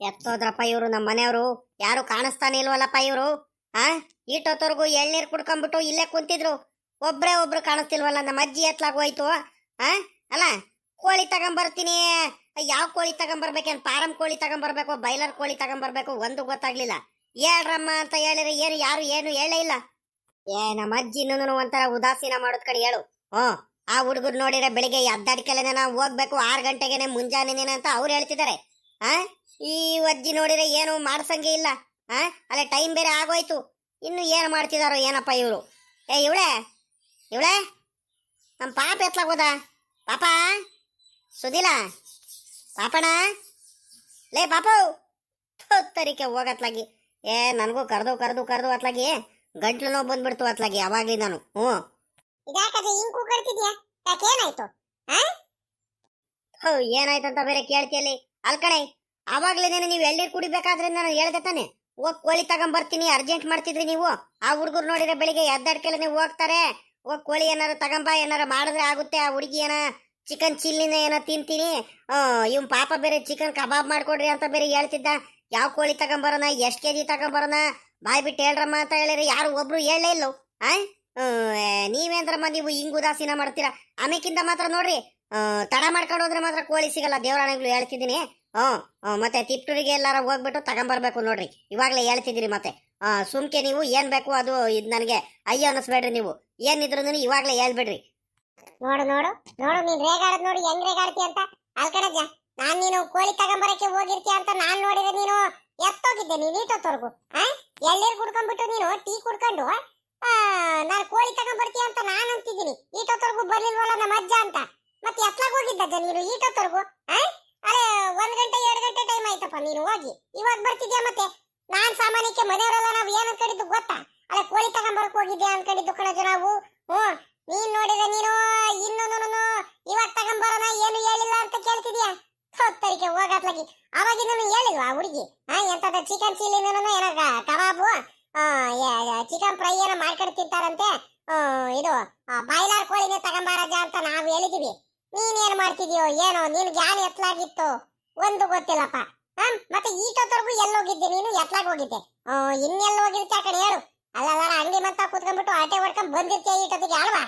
ಎತ್ತೋದ್ರಪ್ಪ ಇವರು ನಮ್ಮ ಮನೆಯವರು. ಯಾರು ಕಾಣಿಸ್ತಾನೆ ಇಲ್ವಲ್ಲಪ್ಪ ಇವರು? ಆ? ಈಟೊತ್ತವರೆಗೂ ಎಳ್ನೀರ್ ಕುಡ್ಕೊಂಡ್ಬಿಟ್ಟು ಇಲ್ಲೇ ಕುಂತಿದ್ರು. ಒಬ್ರೇ ಒಬ್ರು ಕಾಣಿಸ್ತಿಲ್ವಲ್ಲ, ನಮ್ಮ ಅಜ್ಜಿ ಎತ್ಲಾಗ ಹೋಯ್ತು. ಆ? ಅಲ್ಲ, ಕೋಳಿ ತಗೊಂಬರ್ತೀನಿ. ಯಾವ ಕೋಳಿ ತಗೊಂಬರ್ಬೇಕೇನು ಪಾರಂ ಕೋಳಿ ತಗೊಂಬರ್ಬೇಕು? ಬೈಲರ್ ಕೋಳಿ ತಗೊಂಬರ್ಬೇಕು? ಒಂದು ಗೊತ್ತಾಗ್ಲಿಲ್ಲ. ಹೇಳ್ರಮ್ಮ ಅಂತ ಹೇಳಿದ್ರೆ ಏನು, ಯಾರು ಏನು ಹೇಳೇ ಇಲ್ಲ. ಏ, ನಮ್ಮ ಅಜ್ಜಿನೂ ಒಂಥರ ಉದಾಸೀನ ಮಾಡೋದ್ ಕಡೆ ಹೇಳು. ಹ್ಞೂ, ಆ ಹುಡುಗರು ನೋಡಿದ್ರೆ ಬೆಳಿಗ್ಗೆ ಅದ್ದಾಡ್ಕೆಲೆನೆ ನಾವು ಹೋಗ್ಬೇಕು, ಆರು ಗಂಟೆಗೆನೆ ಮುಂಜಾನೆ ಅಂತ ಅವ್ರು ಹೇಳ್ತಿದ್ದಾರೆ. ಆ? ಈ ಅಜ್ಜಿ ನೋಡಿದ್ರೆ ಏನು ಮಾಡ್ಸಂಗೆ ಇಲ್ಲ ಆ? ಅಲ್ಲೇ ಟೈಮ್ ಬೇರೆ ಆಗೋಯ್ತು. ಇನ್ನು ಏನು ಮಾಡ್ತಿದಾರೋ ಏನಪ್ಪ ಇವರು? ಏ ಇವಳೆ? ಇವಳೆ? ನಮ್ಮ ಪಾಪ ಎತ್ಲಾಗೋದ ಪಾಪ? ಸುದಿಲ? ಪಾಪಣ ಲೇ ಪಾಪ! ತರಿಕೆ ಹೋಗತ್ಲಾಗಿ ಏ ನನಗೂ ಕರೆದು ಕರೆದು ಕರೆದು ಅತ್ಲಾಗಿ. ಗಂಟ್ಲು ನೋವು ಬಂದ್ಬಿಡ್ತು ಅತ್ಲಾಗಿ ಅವಾಗ್ಲಿ ನಾನು ಹ್ಞೂ. ಏನಾಯ್ತು ಹಿಂಗ್ ಕೂಗಾಡ್ತಿದ್ಯಾ? ಯಾಕೇನಾಯ್ತು ಹೋ ಏನಾಯ್ತಂತ ಬೇರೆ ಕೇಳ್ತಿಯಲ್ಲಿ? ಅಲ್ಕಣೆ ಅವಾಗ್ಲೇನೆ ನೀವು ಎಳ್ನೀರ್ ಕುಡಿಬೇಕಾದ್ರೆ ನಾನು ಹೇಳ್ದೆ ತಾನೆ. ಹೋಗ್ ಕೋಳಿ ತಗೊಂಬರ್ತೀನಿ ಅರ್ಜೆಂಟ್ ಮಾಡ್ತಿದ್ರಿ ನೀವು. ಆ ಹುಡುಗರು ನೋಡಿದ್ರೆ ಬೆಳಿಗ್ಗೆ ಎದ್ದಾಡ್ಕೆಲ್ಲ ನೀವು ಹೋಗ್ತಾರೆ. ಹೋಗ್ ಕೋಳಿ ಏನಾರು ತಗೊಂಬ, ಏನಾರು ಮಾಡಿದ್ರೆ ಆಗುತ್ತೆ ಆ ಹುಡುಗಿ ಏನ ಚಿಕನ್ ಚಿಲ್ಲಿನ ಏನೋ ತಿಂತೀನಿ. ಇವ್ ಪಾಪ ಬೇರೆ ಚಿಕನ್ ಕಬಾಬ್ ಮಾಡ್ಕೊಡ್ರಿ ಅಂತ ಬೇರೆ ಹೇಳ್ತಿದ್ದ. ಯಾವ ಕೋಳಿ ತಗೊಂಬರೋಣ, ಎಷ್ಟ್ ಕೆಜಿ ತಗೊಂಬರೋಣ? ಬಾಯ್ ಬಿಟ್ಟು ಹೇಳ್ರಮ್ಮ ಅಂತ ಹೇಳಿದ್ರೆ ಯಾರು ಒಬ್ರು ಹೇಳಲೇ ಇಲ್ಲೋ. ಆಯ್ ನೀವೇಂದ್ರಮ್ಮ ನೀವು ಹಿಂಗ್ ಉದಾಸೀನ ಮಾಡ್ತೀರಾ? ಆಮೇಕಿಂದ ಮಾತ್ರ ನೋಡ್ರಿ ತಡ ಮಾಡ್ಕೊಂಡು ಹೋದ್ರೆ ಮಾತ್ರ ಕೋಳಿ ಸಿಗಲ್ಲ. ದೇವರಾಣೆಗಳು ಹೇಳ್ತಿದ್ದೀನಿ. ಹ್ಮ್, ಮತ್ತೆ ತಿಪ್ಟೂರಿಗೆ ಎಲ್ಲಾರ ಹೋಗ್ಬಿಟ್ಟು ತಗೊಂಬರ್ಬೇಕು ನೋಡ್ರಿ. ಇವಾಗಲೇ ಹೇಳ್ತಿದ್ದೀರಿ ಮತ್ತೆ. ಸುಮ್ಕೆ ನೀವು ಏನ್ ಬೇಕು ಅದು ಇದು ನನಗೆ ಅಯ್ಯೋ ಅನ್ನಿಸ್ಬೇಡ್ರಿ ನೀವು. ಏನಿದ್ರು ಇವಾಗಲೇ ಹೇಳ್ಬಿಡ್ರಿ. ನೋಡು ನೋಡು ನೋಡು ನೀನ್ ರೇಗಾಡದ್ ನೋಡಿ ಹೆಂಗ್ ರೇಗಾಡ್ತಿ ಅಂತ. ಅಲ್ಕಣಜ್ಜ ನಾನ್ ನೀನು ಕೋಳಿ ತಗೊಂಬರಕ್ಕೆ ಹೋಗಿರ್ತೀಯ ಅಂತ ನಾನ್ ನೋಡಿದ್ರೆ ನೀನು. ಎತ್ತೋಗಿದ್ದೆ ನೀನ್ ಈಟೊತ್ತವರೆಗೂ ಆ? ಎಳ್ಳೀರ್ ಕುಡ್ಕೊಂಡ್ಬಿಟ್ಟು ನೀನು ಟೀ ಕುಡ್ಕೊಂಡು ನಾನು ಕೋಳಿ ತಗೊಂಬರ್ತೀಯ ಅಂತ ನಾನ್ ಅಂತಿದ್ದೀನಿ. ಈಟೊತ್ತವರೆಗೂ ಬರ್ಲಿಲ್ವಲ್ಲ ನಮ್ಮ ಅಜ್ಜ ಅಂತ. ಮತ್ತೆ ಎತ್ಲಾಗ ಹೋಗಿದ್ದಜ್ಜ ನೀನು ಈಟೊತ್ತವರೆಗೂ ಆ? ಅರೆ, ಒಂದ್ ಗಂಟೆ, ಎರಡು ಗಂಟೆ ಟೈಮ್ ಆಯ್ತಪ್ಪ, ನೀನು ಹೋಗಿ. ಇವಾಗ ಬರ್ತಿದ್ಯಾ ಮತ್ತೆ? ನಾನ್ ಸಾಮಾನ್ಯಕ್ಕೆ ಮನೆಯವರೆಲ್ಲ ನಾವ್ ಏನ್ ಅನ್ಕೊಂಡಿದ್ದು ಗೊತ್ತಾ? ಅಲ್ಲ, ಕೋಳಿ ತಗೊಂಬರಕ್ ಹೋಗಿದ್ಯಾ ಅನ್ಕೊಂಡಿದ್ದು ಕಣಜ ನಾವು? ಹ್ಮ್ ನೀನ್ ನೋಡಿದ್ರೆ ನೀನು ಇನ್ನೊಂದು ಇವಾಗ ತಗೊಂಬರೋಣ, ಏನು ಹೇಳಿಲ್ಲ ಅಂತ ಕೇಳ್ತಿದ್ಯಾ? ಹೊತ್ತರಿಕೆ ಹೋಗತ್ಲಾಗಿ. ಅವಾಗಿಂದ ಹೇಳಿಲ್ವಾ ಹುಡುಗಿ? ಹಾ ಎಂತದ ಚಿಕನ್ ಚೀಲಿ ಏನೋ ಕಬಾಬು? ಚಿಕನ್ ಫ್ರೈ ಏನೋ ಮಾಡ್ಕೊಂಡು ತಿಂತಾರಂತೆ? ಇದು ಬಾಯ್ಲರ್ ಕೋಳಿನೇ ತಗೊಂಬಾರಜ ಅಂತ ನಾವು ಹೇಳಿದೀವಿ. ನೀನ್ ಏನ್ ಮಾಡ್ತಿದ್ಯೋ ಏನೋ, ನಿನ್ ಜ್ಞಾನ ಎತ್ಲಾಗಿತ್ತು? ಒಂದು ಗೊತ್ತಿಲ್ಲಪ್ಪ. ಹ್ಮ್, ಮತ್ತೆ ಈಟೊತ್ತವರೆಗೂ ಎಲ್ಲೋಗಿದ್ದೆ ನೀನು? ಎತ್ಲಾಗ ಹೋಗಿದ್ದೆ. ಇನ್ನೆಲ್ಲ ಹೋಗಿರ್ತೀಯ ಆ ಕಡೆ ಹೇಳು. ಅಲ್ಲಲ್ಲ ಅಂಗಡಿ ಮಂತ ಕುತ್ಕೊಂಡ್ಬಿಟ್ಟು ಆಟೆ ಹೊಡ್ಕೊಂಡ್ ಬಂದಿರ್ತೀಯ ಈಟೊತ್ತಿಗೆ, ಅಲ್ವಾ?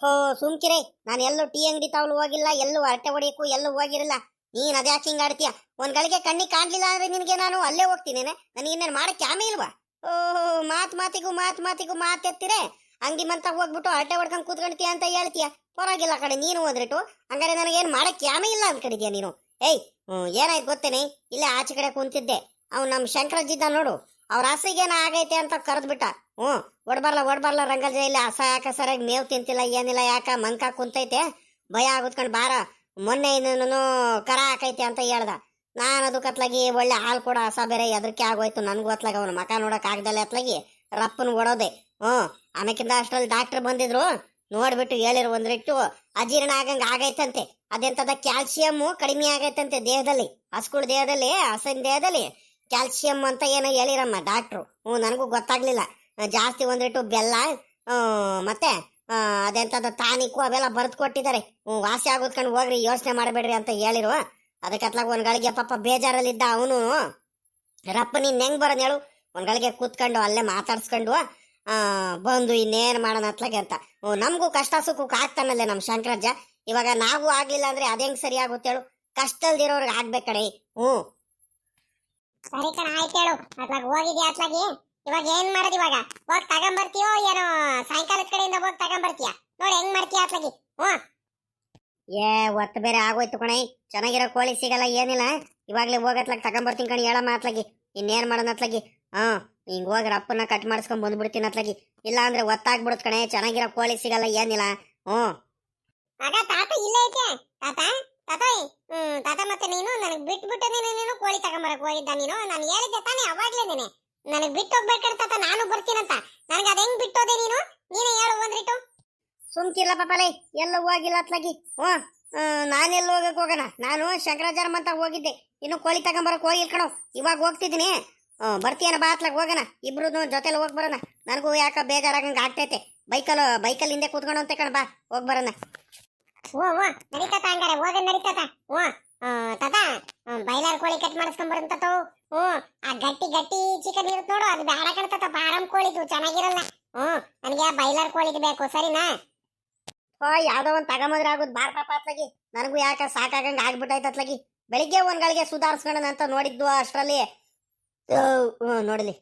ಥೋ, ಸುಮ್ಕಿರೇ. ನಾನು ಎಲ್ಲೂ ಟೀ ಅಂಗಡಿ ತಾವಲು ಹೋಗಿಲ್ಲ, ಎಲ್ಲೂ ಅರಟೆ ಹೊಡಿಯಕ್ಕೂ ಎಲ್ಲೂ ಹೋಗಿರಲ್ಲ. ನೀನ್ ಅದ್ಯಾಕೆ ಹಿಂಗ್ ಆಡ್ತೀಯ? ಒಂದ್ ಗಳಿಗೆ ಕಣ್ಣಿಗೆ ಕಾಣ್ಲಿಲ್ಲ ಅಂದ್ರೆ ನಿನಗೆ ನಾನು ಅಲ್ಲೇ ಹೋಗ್ತೀನಿ ನನಗೆ ಇನ್ನೇನು ಮಾಡಕ್ಕೆ ಆಮೆ ಇಲ್ವಾ? ಓಹೋ, ಮಾತ್ ಮಾತಿಗೂ ಮಾತ್ ಮಾತಿಗೂ ಮಾತೆತ್ತಿರೆ. ಅಂಗಡಿ ಮಂತ ಹೋಗ್ಬಿಟ್ಟು ಹರಟೆ ಹೊಡ್ಕೊಂಡು ಕೂತ್ಕೊಂಡ್ತೀಯ ಅಂತ ಹೇಳ್ತೀಯ? ಪರವಾಗಿಲ್ಲ ಕಡೆ ನೀನು ಹೋದ್ರಿಟ್ಟು ಹಂಗಾರೆ ನನಗೇನು ಮಾಡಕ್ಕೆ ಯಾಮೇ ಇಲ್ಲ ಅನ್ಕೊಂಡಿದ್ಯಾ ನೀನು? ಏಯ್ ಏನಾಯ್ತು ಗೊತ್ತೇನೆ? ಇಲ್ಲೇ ಆಚೆ ಕಡೆ ಕುಂತಿದ್ದೆ. ಅವ್ನು ನಮ್ಮ ಶಂಕರಜ್ಜಿದ್ದ ನೋಡು. ಅವ್ರ ಹಸಿಗೇನ ಆಗೈತೆ ಅಂತ ಕರೆದ್ಬಿಟ್ಟ. ಹ್ಞೂ ಒಡ್ಬರ್ಲ ಒಡ್ಬರ್ಲ ರಂಗಲ್ ಇಲ್ಲಿ ಹಸ ಯಾಕ ಸರಿಯಾಗಿ ಮೇವು ತಿಂತಿಲ್ಲ, ಏನಿಲ್ಲ, ಯಾಕ ಮಂಕ ಕುಂತೈತೆ? ಭಯ ಆಗುತ್ಕೊಂಡು ಬಾರ, ಮೊನ್ನೆ ಇನ್ನೂ ಕರ ಹಾಕೈತೆ ಅಂತ ಹೇಳ್ದ. ನಾನು ಅದು ಕತ್ಲಾಗಿ, ಒಳ್ಳೆ ಹಾಲು ಕೊಡೋ ಹಸ ಬೇರೆ ಎದ್ರಕ್ಕೆ ಆಗೋಯ್ತು. ನನಗೂ ಅತ್ಲಾಗ ಅವನ ಮಕ ನೋಡಕ್ ಆಗ್ದಲ್ಲ ಅತ್ಲಾಗಿ, ರಪ್ಪನ್ ಓಡೋದೆ. ಹ್ಞೂ ಆಮೇಕಿಂದ ಅಷ್ಟರಲ್ಲಿ ಡಾಕ್ಟರ್ ಬಂದಿದ್ರು. ನೋಡ್ಬಿಟ್ಟು ಹೇಳಿರು ಒಂದ್ರಿಟ್ಟು, ಅಜೀರ್ಣ ಆಗಂಗ ಆಗೈತಂತೆ. ಅದೆಂತದ ಕ್ಯಾಲ್ಸಿಯಂ ಕಡಿಮೆ ಆಗೈತಂತೆ ದೇಹದಲ್ಲಿ, ಹಸ್ಕುಳ ದೇಹದಲ್ಲಿ ಹಸಿನ ದೇಹದಲ್ಲಿ. ಕ್ಯಾಲ್ಸಿಯಂ ಅಂತ ಏನೋ ಹೇಳಿರಮ್ಮ ಡಾಕ್ಟ್ರು ಹ್ಞೂ, ನನಗೂ ಗೊತ್ತಾಗ್ಲಿಲ್ಲ. ಜಾಸ್ತಿ ಒಂದಿಟ್ಟು ಬೆಲ್ಲ ಮತ್ತೆ ಅದೆಂತದ ತಾನಿಕು ಅವೆಲ್ಲ ಬರೆದು ಕೊಟ್ಟಿದ್ದಾರೆ. ಹ್ಞೂ, ವಾಸಿ ಆಗೋದ್ಕೊಂಡು ಹೋಗ್ರಿ, ಯೋಚನೆ ಮಾಡಬೇಡ್ರಿ ಅಂತ ಹೇಳಿರು. ಅದಕ್ಕೆ ಅತ್ಲಾಗ ಒಂದು ಗಳಿಗೆ ಪಾಪ ಬೇಜಾರಲ್ಲಿದ್ದ ಅವನು. ರಪ್ಪ ನೀನು ಹೆಂಗ್ ಬರೋದ್ ಹೇಳು. ಒಂದ್ ಗಳಿಗೆ ಕೂತ್ಕೊಂಡು ಅಲ್ಲೇ ಮಾತಾಡ್ಸ್ಕೊಂಡು ಬಂದು ಇನ್ನೇನ್ ಮಾಡೋಣ ಅತ್ಲಾಗೆ ಅಂತ. ಓ ನಮಗೂ ಕಷ್ಟ ಸುಖಕ್ಕೆ ಆಗ್ತಾನಲ್ಲೇ ನಮ್ಮ ಶಂಕರಜ್ಜ. ಇವಾಗ ನಾವು ಆಗ್ಲಿಲ್ಲ ಅಂದ್ರೆ ಅದೇಂಗ್ ಸರಿ ಆಗುತ್ತೆ ಹೇಳು? ಕಷ್ಟಲ್ದಿರೋರ್ಗೆ ಆಗ್ಬೇಕು ಕಡೆ ಹ್ಞೂ ಸರಿ ಕಣ ಆಯ್ತು ಹೇಳು. ಅತ್ಲಾಗ ಹೋಗಿದ್ಯಾ ಅತ್ಲಾಗಿ? ಇವಾಗ ಏನ್ ಮಾಡೋದು ಇವಾಗ? ಹೋಗ್ ತಗೊಂಬರ್ತೀಯೋ ಏನೋ ಸಾಯಂಕಾಲದ ಕಡೆಯಿಂದ ಹೋಗಿ ತಗೊಂಬರ್ತೀಯ? ನೋಡಿ ಹೆಂಗ್ ಮಾಡ್ತೀಯ ಅತ್ಲಾಗಿ? ಹ್ಮ್. ಏ ಒತ್ತು ಬೇರೆ ಆಗೋಯ್ತು ಕಣೈ. ಚೆನ್ನಾಗಿರೋ ಕೋಳಿ ಸಿಗಲ್ಲ ಏನಿಲ್ಲ. ಇವಾಗಲೇ ಹೋಗತ್ಲಾಗ ತಗೊಂಬರ್ತೀನಿ ಕಣಿ ಹೇಳಮ್ಮ ಅತ್ಲಾಗಿ. ಇನ್ನೇನು ಮಾಡೋಣ ಅತ್ಲಾಗಿ? ಹಾ ನೀ ಹೋಗಿ ಕಟ್ ಮಾಡಿಸ್ಕೊಂಡ್ ಬಂದ್ಬಿಡ್ತೀನಿ ಅತ್ಲಾಗಿ. ಇಲ್ಲ ಅಂದ್ರೆ ಒತ್ತಾಗ್ಬಿಡುತ್ತೆ ಕಣೆ ಚೆನ್ನಾಗಿರೋ ಕೋಳಿ ಸಿಗಲ್ಲ ಏನಿಲ್ಲ. ಹ್ಞೂ. ಆಗ ತಾತ ಇಲ್ಲ ಐತೆ. ತಾತ ತಾತ ಹ್ಮ್ ತಾತ ಮತ್ತೆ ನೀನು ನನಗ್ ಬಿಟ್ಬಿಟ್ಟು ನೀನು ನೀನು ಕೋಳಿ ತಗೊಂಬರಕ್ ಹೋಗಿದ್ದ ನೀನು. ನಾನು ಹೇಳಿದ್ದೆ ತಾನೇ ಅವಾಗ್ಲೇ ನೀನೆ. ನನಗ್ ಬಿಟ್ಟು ಹೋಗ್ಬೇಕಂತ ತಾತ ನಾನು ಬರ್ತೀನಂತ. ನನಗೆ ಅದ ಹೆಂಗ್ ಬಿಟ್ಟೋದೆ ನೀನು? ನೀನೇ ಹೇಳು ಒಂದ್ರಿಟ್ಟು ಸುಮ್ಕಿಲ್ಲ ಪಾಪಲೇ ಎಲ್ಲ ಹೋಗಿಲ್ಲ ಅತ್ಲಾಗಿ. ಹ್ಞೂ. ನಾನೆಲ್ಲ ಹೋಗಕ್ ಹೋಗೋಣ? ನಾನು ಶಂಕರಾಚಾರ್ಯ ಅಂತ ಹೋಗಿದ್ದೆ. ಇನ್ನು ಕೋಳಿ ತಗೊಂಬರಕ್ ಹೋಗಿಲ್ ಕಣೋ. ಇವಾಗ ಹೋಗ್ತಿದ್ದೀನಿ. ಬರ್ತೀಯನ ಬಾ ಅತ್ಲಾಗ ಹೋಗೋಣ. ಇಬ್ರು ಜೊತೆಲಿ ಹೋಗಿ ಬರೋಣ. ನನಗೂ ಯಾಕ ಬೇಜಾರಾಗಂಗೆ ಆಗ್ತೈತೆ. ಬೈಕಲ್ಲಿ ಬೈಕಲ್ಲಿ ಹಿಂದೆ ಕೂತ್ಕೊಂಡು ಅಂತ ಕಣ ಬಾ, ಹೋಗಿ ಬರೋಣ. ಓ ಓ ನಡೀತಾತ ಹಂಗಾರೆ ಹೋಗ ನಡೀತಾತ ಓ ತಾತ ಬೈಲಾರ್ ಕೋಳಿ ಕಟ್ ಮಾಡಿಸ್ಕೊಂಡ್ ತಾತ ಹ್ಮ್ ಆ ಗಟ್ಟಿ ಗಟ್ಟಿ ಚಿಕನ್ ಇರುತ್ತೆ ನೋಡು, ಅದು ಬೇಡ ಕಣತಾತ ಕೋಳಿ ಕೋಳಿದು, ಚೆನ್ನಾಗಿರಲ್ಲ. ಹ್ಮ್ ನನಗೆ ಬೈಲಾರ್ ಕೋಳಿದು ಬೇಕು, ಸರಿನಾ? ಓ ಯಾವುದೋ ಒಂದ್ ತಗೊಂಬಂದ್ರೆ ಆಗುದ್. ಬಾರ್ ಪಾಪ ಅತ್ಲಾಗಿ ನನಗೂ ಯಾಕ ಸಾಕಾಗಂಗ ಆಗ್ಬಿಟ್ಟೈತೆ ಅತ್ಲಾಗಿ ಬೆಳಿಗ್ಗೆ ಒಂದ್ಗಳಿಗೆ ಸುಧಾರಿಸ್ಕೊಳ್ಳೋಣ ಅಂತ ನೋಡಿದ್ದು ಅಷ್ಟ್ರಲ್ಲಿ. ನೋಡಲಿ.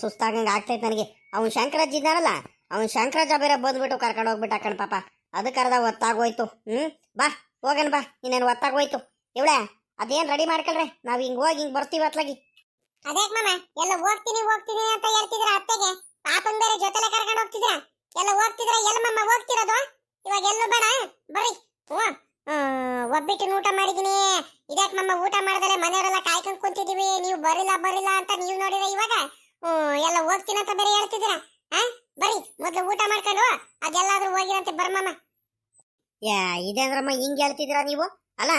ಸುಸ್ತಾಗಂಗೆ ಆಗ್ತೈತೆ ನನಗೆ. ಅವ್ನ್ ಶಂಕರಾಜ್ ಇದ್ದಾನಲ್ಲ, ಅವ್ನ್ ಶಂಕರಾಜ ಬೇರೆ ಬಂದ್ಬಿಟ್ಟು ಕರ್ಕೊಂಡು ಹೋಗ್ಬಿಟ್ಟ ಕಣ್ ಪಾಪ. ಅದಕ್ಕೆ ಅರ್ಧ ಒತ್ತಾಗೋಯ್ತು. ಹ್ಮ್, ಬಾ, ಹೋಗನ್ ಬಾ, ಇನ್ನೇನು ಒತ್ತಾಗೋಯ್ತು. ಇವಳೆ, ಅದೇನ್ ರೆಡಿ ಮಾಡ್ಕೊಳ್ರೆ? ನಾವು ಹಿಂಗೆ ಹೋಗಿ ಹಿಂಗೆ ಬರ್ತೀವಿ ಅತ್ಲಾಗಿ. ಅದೇಕ್ ಮಾಮ, ಎಲ್ಲ ಹೋಗ್ತೀನಿ ಹೋಗ್ತೀನಿ ಅಂತ ಹೇಳ್ತಿದ್ರ ಅತ್ತೆಗೆ. ಪಾಪನ ಬೇರೆ ಜೊತೆಲೆ ಕರ್ಕೊಂಡು ಹೋಗ್ತಿದ್ರ? ಎಲ್ಲ ಹೋಗ್ತಿದ್ರ, ಎಲ್ಲ ಮಮ್ಮ ಹೋಗ್ತಿರೋದು? ಇವಾಗ ಎಲ್ಲೂ ಬೇಡ, ಬರ್ರಿ. ಓ ಒಬ್ಬಿಟ್ಟು ಊಟ ಮಾಡಿದೀನಿ. ಇದ್ಯಾಕ್ ಮಮ್ಮ ಊಟ ಮಾಡ್ದಲೆ ಮನೆಯವರೆಲ್ಲ ಕಾಯ್ಕೊಂಡ್ ಕುಂತಿದೀವಿ ನೀವು ಬರಿಲ್ಲ ಬರಿಲ್ಲ ಅಂತ ನೀವು ನೋಡಿದ್ರೆ ಇವಾಗ? ಎಲ್ಲ ಹೋಗ್ತೀನಿ ಅಂತ ಬೇರೆ ಹೇಳ್ತಿದ್ದೀರಾ? ಹಾ? ಬರಿ, ಮೊದಲು ಊಟ ಮಾಡ್ಕೊಂಡು ಅದೆಲ್ಲಾದ್ರೂ ಹೋಗಿರಂತೆ ಬರ್ಮಮ್ಮ. ಯಾ ಇದೇಂದ್ರಮ್ಮ ಹಿಂಗೆ ಹೇಳ್ತಿದ್ದೀರಾ ನೀವು? ಅಲ್ಲ,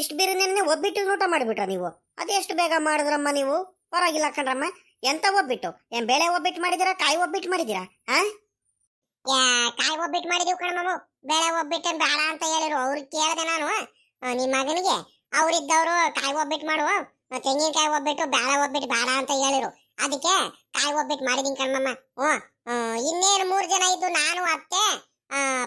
ಇಷ್ಟು ಬಿರಿನೆನ್ನೆ ಒಬ್ಬಿಟ್ಟು ಊಟ ಮಾಡಿಬಿಟ್ರ ನೀವು? ಅದೆಷ್ಟು ಬೇಗ ಮಾಡಿದ್ರಮ್ಮ ನೀವು? ಪರವಾಗಿಲ್ಲ ಕಣ್ರಮ್ಮ, ಎಂತ ಒಬ್ಬಿಟ್ಟು? ಏನ್ ಬೇಳೆ ಒಬ್ಬಿಟ್ಟು ಮಾಡಿದಿರಾ ಕಾಯಿ ಒಬ್ಬಿಟ್ಟು ಮಾಡಿದಿರಾ ಯಾ, ಕಾಯಿ ಒಬ್ಬಿಟ್ಟು ಮಾಡಿದೀವಿ ಕಣಮ್ಮ ಬೇಳೆ ಒಬ್ಬಿಟ್ಟು ಬೇಡ ಅಂತ ಹೇಳಿರು ಅವ್ರಿಗೆ ಕೇಳಿದೆ ನಾನು ನಿಮ್ಮ ಮಗನಿಗೆ. ಅವ್ರಿದ್ದವ್ರು ಕಾಯಿ ಒಬ್ಬಿಟ್ಟು ಮಾಡು ತೆಂಗಿನಕಾಯಿ ಒಬ್ಬಿಟ್ಟು ಬೇಳೆ ಒಬ್ಬಿಟ್ಟು ಬೇಡ ಅಂತ ಹೇಳಿರು. ಅದಕ್ಕೆ ಕಾಯಿ ಒಬ್ಬಿಟ್ಟು ಮಾಡಿದೀನಿ ಕಣ್ಮಮ್ಮ ಹ್ಞೂ ಇನ್ನೇನು ಮೂರು ಜನ ಇದ್ದು ನಾನು, ಅತ್ತೆ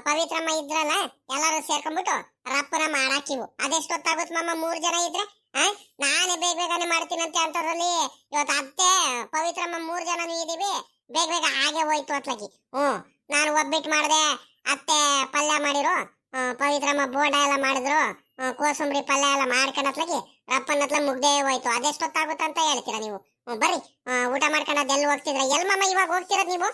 ಪವಿತ್ರಮ್ಮ ಇದ್ರಲ್ಲ, ಎಲ್ಲರೂ ಸೇರ್ಕೊಂಡ್ಬಿಟ್ಟು ರಪ್ಪನ ಮಾಡಾಕಿವು ಅದೆಷ್ಟೊತ್ತಾಗುತ್ತೆ ಮಮ್ಮ ಮೂರು ಜನ ಇದ್ರೆ? ನಾನೇ ಬೇಗ ಬೇಗನೆ ಮಾಡ್ತೀನಂತೆ ಅಂತದ್ರಲ್ಲಿ ಇವತ್ತು ಅತ್ತೆ, ಪವಿತ್ರಮ್ಮ ಮೂರು ಜನನೂ ಇದೀವಿ. ಬೇಗ ಬೇಗ ಹಾಗೆ ಹೋಯ್ತು ಅತ್ಲಗಿ. ಹ್ಞೂ, ನಾನು ಒಬ್ಬಿಟ್ಟು ಮಾಡಿದೆ, ಅತ್ತೆ ಪಲ್ಯ ಮಾಡಿರು ಪವಿತ್ರಮ್ಮ ಬೋಂಡ ಎಲ್ಲ ಮಾಡಿದ್ರು ಕೋಸಂಬರಿ ಪಲ್ಯ ಎಲ್ಲ ಮಾಡ್ಕೊಂಡತ್ಲಗಿ ರಪ್ಪನತ್ಲ ಮುಗ್ದೇ ಹೋಯ್ತು. ಅಂತ ಹೇಳ್ತೀರಾ ನೀವು? ಬರ್ರಿ. ಆ, ಊಟ ಮಾಡ್ಕೊಂಡು ಅದೆಲ್ಲ ಹೋಗ್ತಿದ್ರ ಎಲ್ ಇವಾಗ ಹೋಗ್ತಿರೋದ್ ನೀವು?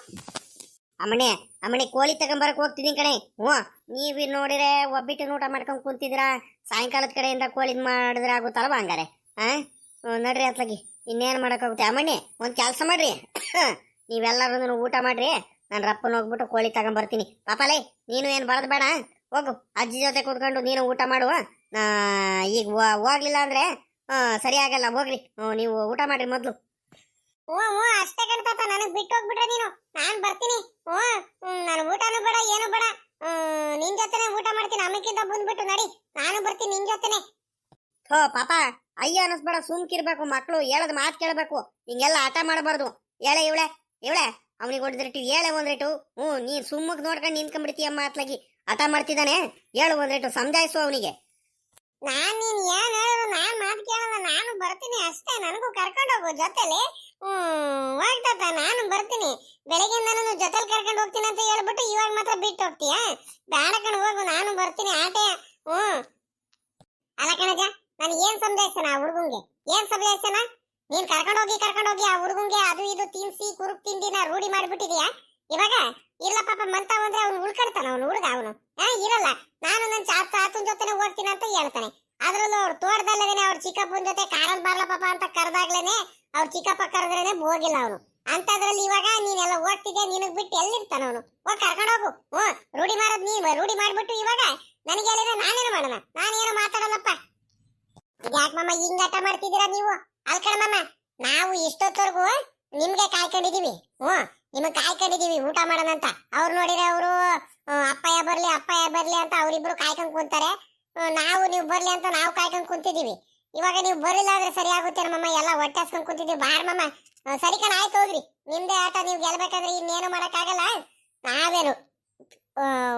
ಅಮ್ಮಣಿ ಅಮ್ಮಣಿ ಕೋಳಿ ತಗೊಂಬರಕ್ ಹೋಗ್ತಿದೀನಿ ಕಣೆ. ಹ್ಞೂ ನೀವು ನೋಡಿದ್ರೆ ಒಬ್ಬಿಟ್ಟು ಊಟ ಮಾಡ್ಕೊಂಡ್ ಕುಂತಿದ್ರ ಸಾಯಂಕಾಲದ ಕಡೆಯಿಂದ ಕೋಳಿ ಮಾಡಿದ್ರೆ ಆಗುತ್ತಲ್ವ ಹಂಗಾರೆ? ಹ್ಞೂ ನಡ್ರಿ ಅತ್ಲಾಗಿ. ಇನ್ನೇನು ಮಾಡೋಕ್ಕಾಗುತ್ತೆ ಅಮ್ಮಣಿ ಒಂದು ಕೆಲಸ ಮಾಡ್ರಿ. ನೀವೆಲ್ಲರೂ ಊಟ ಮಾಡ್ರಿ. ನಾನು ರಪ್ಪನ ಹೋಗ್ಬಿಟ್ಟು ಕೋಳಿ ತಗೊಂಬರ್ತೀನಿ. ಪಾಪಾಲೇ ನೀನು ಏನು ಬರೋದು ಬೇಡ. ಹೋಗು ಅಜ್ಜಿ ಜೊತೆ ಕೂತ್ಕೊಂಡು ನೀನು ಊಟ ಮಾಡುವ ಈಗ ಹೋಗ್ಲಿಲ್ಲ ಅಂದ್ರೆ ಸರಿಯಾಗಲ್ಲ ಸರಿ ಆಗಲ್ಲ ಹೋಗ್ರಿ ನೀವು ಊಟ ಮಾಡ್ರಿ ಮೊದ್ಲು. ಓ ಓ ಅಷ್ಟೇ ಕಣ್ತಾತ ನನಗ್ ಬಿಟ್ಟು ಹೋಗ್ಬಿಟ್ರೆ ನೀನು. ನಾನ್ ಬರ್ತೀನಿ. ಓ ನಾನು ಊಟನೂ ಬೇಡ ಏನು ಬೇಡ. ನಿನ್ ಜೊತೆನೆ ಊಟ ಮಾಡ್ತೀನಿ ಅಮ್ಮಕ್ಕಿಂತ ಬಂದ್ಬಿಟ್ಟು ನಡಿ. ನಾನು ಬರ್ತೀನಿ ನಿನ್ ಜೊತೆನೆ. ಹೋ ಪಾಪ ಅಯ್ಯ ಅನ್ನಿಸ್ಬೇಡ ಸುಮ್ಕಿರ್ಬೇಕು ಮಕ್ಕಳು ಹೇಳದ್ ಮಾತು ಕೇಳಬೇಕು. ಹಿಂಗೆಲ್ಲ ಆಟ ಮಾಡಬಾರ್ದು. ಹೇಳೆ ಇವಳೆ ಇವಳೆ ಅವನಿಗೆ ಹೊಡೆದ್ರಿಟ್ಟು ಹೇಳೆ ಒಂದ್ರೇಟು ಹ್ಞೂ ನೀನ್ ಸುಮ್ಮಗ್ ನೋಡ್ಕೊಂಡು ನಿಂತ್ಕೊಂಡ್ಬಿಡ್ತೀಯ ಮಾತ್ಲಾಗಿ ಆಟ ಮಾಡ್ತಿದ್ದಾನೆ ಹೇಳು ಒಂದ್ರೇಟು ಸಮಜಾಯಿಸು ಅವನಿಗೆ. ನಾನ್ ನೀನ್ ಏನ್ ಹೇಳಿದ್ರು ನಾನ್ ಮಾತು ಕೇಳಲ್ಲ, ನಾನು ಬರ್ತೀನಿ ಅಷ್ಟೇ, ನನಗೂ ಕರ್ಕೊಂಡು ಹೋಗು ಜೊತೆಲಿ. ಹೋಗ್ತಾತ ನಾನು ಬರ್ತೀನಿ. ಬೆಳಗ್ಗೆಯಿಂದ ನಾನು ಜೊತೆಲಿ ಕರ್ಕೊಂಡು ಹೋಗ್ತೀನಿ ಅಂತ ಹೇಳ್ಬಿಟ್ಟು ಇವಾಗ ಮಾತ್ರ ಬಿಟ್ಟು ಹೋಗ್ತೀಯ? ಬೇಡ ಕಣ, ಹೋಗು, ನಾನು ಬರ್ತೀನಿ, ಆಟೆ. ಹ್ಮ್. ಅಲ್ಲ ಕಣಜ, ನಾನು ಏನ್ ಸಂದೇಶನ ಆ ಹುಡುಗಂಗೆ? ಏನ್ ಸಂದೇಶನ ನೀನ್ ಕರ್ಕೊಂಡು ಹೋಗಿ ಕರ್ಕೊಂಡು ಹೋಗಿ ಆ ಹುಡುಗಂಗೆ ಅದು ಇದು ತಿನ್ಸಿ, ಕುರುಕ್ ತಿಂಡಿನ ರೂಢಿ ಮಾಡ್ಬಿಟ್ಟಿದ್ಯಾ? ಇವಾಗ ಇಲ್ಲ ಪಾಪ ಮಂತ ಅಂದ್ರೆ ಅವ್ನು ಉಳ್ಕೊಳ್ತಾನ ಅವನು ಹುಡುಗ ಅವನು. ಇರಲ್ಲ. ನಾನು ನನ್ನ ಚಾತ್ ತಾತನ ಜೊತೆನೆ ಓಡ್ತೀನಿ ಅಂತ ಹೇಳ್ತಾನೆ. ಅದ್ರಲ್ಲೂ ಅವ್ರು ತೋಟದಲ್ಲದೇನೆ ಅವ್ರ ಚಿಕ್ಕಪ್ಪನ ಜೊತೆ ಕಾರಲ್ಲಿ ಬರಲ ಪಾಪ ಅಂತ ಕರೆದಾಗ್ಲೇನೆ ಅವ್ರ ಚಿಕ್ಕಪ್ಪ ಕರೆದ್ರೇನೆ ಹೋಗಿಲ್ಲ ಅವನು. ಅಂತದ್ರಲ್ಲಿ ಇವಾಗ ನೀನೆಲ್ಲ ಓಡ್ತಿದ್ದೆ ನಿನಗ್ ಬಿಟ್ಟು ಎಲ್ಲಿರ್ತಾನ ಅವನು? ಹೋಗ್ ಕರ್ಕೊಂಡು ಹೋಗು. ಹ್ಞೂ ರೂಢಿ ಮಾಡೋದ್ ನೀ ರೂಢಿ ಮಾಡ್ಬಿಟ್ಟು ಇವಾಗ ನನಗೆ ಹೇಳಿದ್ರೆ ನಾನೇನು ಮಾಡೋಣ? ನಾನೇನು ಮಾತಾಡಲ್ಲಪ್ಪ? ಯಾಕೆ ಮಮ್ಮ ಹಿಂಗ ಆಟ ಮಾಡ್ತಿದ್ದೀರಾ ನೀವು? ಅಲ್ಕಣ ಮಮ್ಮ ನಾವು ಇಷ್ಟೊತ್ತವರೆಗೂ ನಿಮ್ಗೆ ಕಾಯ್ಕೊಂಡಿದೀವಿ. ಹ್ಞೂ ನಿಮಗ್ ಕಾಯ್ಕೊಂಡಿದೀವಿ, ಊಟ ಮಾಡೋಣ ಅಂತ. ಅವ್ರು ನೋಡಿದ್ರೆ ಅವರು ಅಪ್ಪಯ್ಯ ಬರ್ಲಿ ಅಪ್ಪಯ್ಯ ಬರ್ಲಿ ಅಂತ ಅವರಿಬ್ರು ಕಾಯ್ಕೊಂಡ್ ಕುಂತಾರೆ. ನಾವು ನೀವು ಬರ್ಲಿ ಅಂತ ನಾವು ಕಾಯ್ಕೊಂಡ್ ಕುಂತಿದೀವಿ. ಇವಾಗ ನೀವು ಬರಲಿಲ್ಲ ಅಂದ್ರೆ ಸರಿ ಆಗುತ್ತೆ ನಮ್ಮಮ್ಮ, ಎಲ್ಲ ಹೊಟ್ಟೆ ಹಸ್ಕೊಂಡ್ ಕುಂತಿದೀವಿ. ಬಾರ್ ಮಮ್ಮ ಸರಿ ಕಣ, ಆಯ್ತು ಹೋಗ್ರಿ. ನಿಮ್ದೇ ಆಟ, ನೀವು ಗೆಲ್ಬೇಕಾದ್ರೆ ಇನ್ನೇನು ಮಾಡಕ್ಕಾಗಲ್ಲ. ನಾವೇನು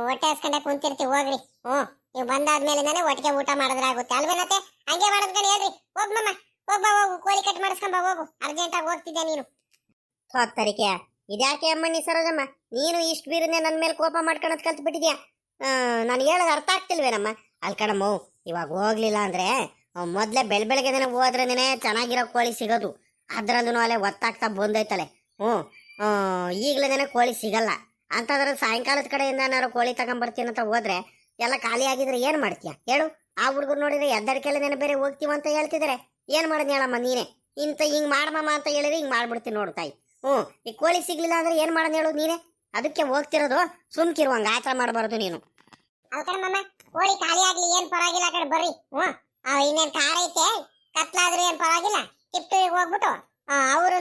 ಹೊಟ್ಟೆ ಹಸ್ಕೊಂಡೆ ಕುಂತಿರ್ತೀವಿ, ಹೋಗ್ರಿ. ಹ್ಮ್ ನೀವು ಬಂದಾದ್ಮೇಲೆ ಒಟ್ಟಿಗೆ ಊಟ ಮಾಡಿದ್ರೆ ಆಗುತ್ತೆ. ಅಲ್ವೇನತ್ತೆ ಹಂಗೆ ಮಾಡೋದ್ ಕಣ್, ಹೇಳ್ರಿ. ಹೋಗ್ ಮಮ್ಮ ಹೋಗ್ ಬಾ, ಹೋಗು. ಕೋಳಿ ಕಟ್ ಮಾಡಿಸ್ಕೊಂಬ ಹೋಗು. ಅರ್ಜೆಂಟ್ ಆಗಿ ಹೋಗ್ತಿದ್ದೆ ನೀನು? ಹೋಗ್ತಾರಿಕೆ ಇದ್ಯಾಕೆ ಅಮ್ಮಣ್ಣಿ ಸರೋಜಮ್ಮ? ನೀನು ಇಷ್ಟು ಬೀರನೆ ನನ್ನ ಮೇಲೆ ಕೋಪ ಮಾಡ್ಕೊಳೋದು ಕಲ್ತು ಬಿಟ್ಟಿದ್ಯಾ ನಾನು ಹೇಳೋದು ಅರ್ಥ ಆಗ್ತಿಲ್ವೇನಮ್ಮ? ಅಲ್ಲಿ ಕಣಮ್ಮ, ಇವಾಗ ಹೋಗ್ಲಿಲ್ಲ ಅಂದರೆ ಮೊದಲೇ ಮೊದ್ಲೇ ಬೆಳಗ್ಗೆ ದಿನ ಹೋದ್ರೇನೆ ಚೆನ್ನಾಗಿರೋ ಕೋಳಿ ಸಿಗೋದು. ಅದ್ರದ್ದು ಅಲ್ಲೇ ಒತ್ತಾಗ್ತಾ ಬಂದೈತಲೆ ಹ್ಞೂ ಈಗಲೇನೆ ಕೋಳಿ ಸಿಗಲ್ಲ. ಅಂತಂದ್ರೆ ಸಾಯಂಕಾಲದ ಕಡೆಯಿಂದ ಏನಾರು ಕೋಳಿ ತಗೊಂಬರ್ತೀನಿ ಅಂತ ಹೋದ್ರೆ, ಎಲ್ಲ ಖಾಲಿ ಆಗಿದ್ರೆ ಏನು ಮಾಡ್ತೀಯ? ಹೇಳು. ಆ ಹುಡುಗರು ನೋಡಿದ್ರೆ ಎದ್ದಡ್ಕೆಲ್ಲ ಬೇರೆ ಹೋಗ್ತೀವಂತ ಹೇಳ್ತಿದಾರೆ. ಏನು ಮಾಡೋದು ಹೇಳಮ್ಮ ನೀನೆ? ಇಂಥ ಹಿಂಗೆ ಮಾಡಮ್ಮ ಅಂತ ಹೇಳಿದ್ರೆ ಹಿಂಗೆ ಮಾಡ್ಬಿಡ್ತೀನಿ ನೋಡು ತಾಯಿ ಹ್ಞೂ. ಈ ಕೋಳಿ ಸಿಗ್ಲಿಲ್ಲ ಅಂದ್ರೆ ಏನ್ ಮಾಡೋದು ಹೇಳು ನೀನೇ? ಅದಕ್ಕೆ ಹೋಗ್ತಿರೋದು ಸುಮ್ಕಿರುವಂಗ ಆತರ ಮಾಡಬಾರ್ದು ನೀನು. ಕೋಳಿ ಖಾಲಿ ಆಗ್ಲಿ ಏನ್ ಪರವಾಗಿಲ್ಲ ಕಡೆ ಬರ್ರಿ. ಹ್ಞೂ. ಆ, ಇನ್ನೇನ್ ಕಾರ್ ಐತೆ ಕತ್ಲಾದ್ರೂ ಏನ್ ಪರವಾಗಿಲ್ಲ. ಟಿಪ್ಟೂರಿಗೆ ಹೋಗ್ಬಿಟ್ಟು ಅವರು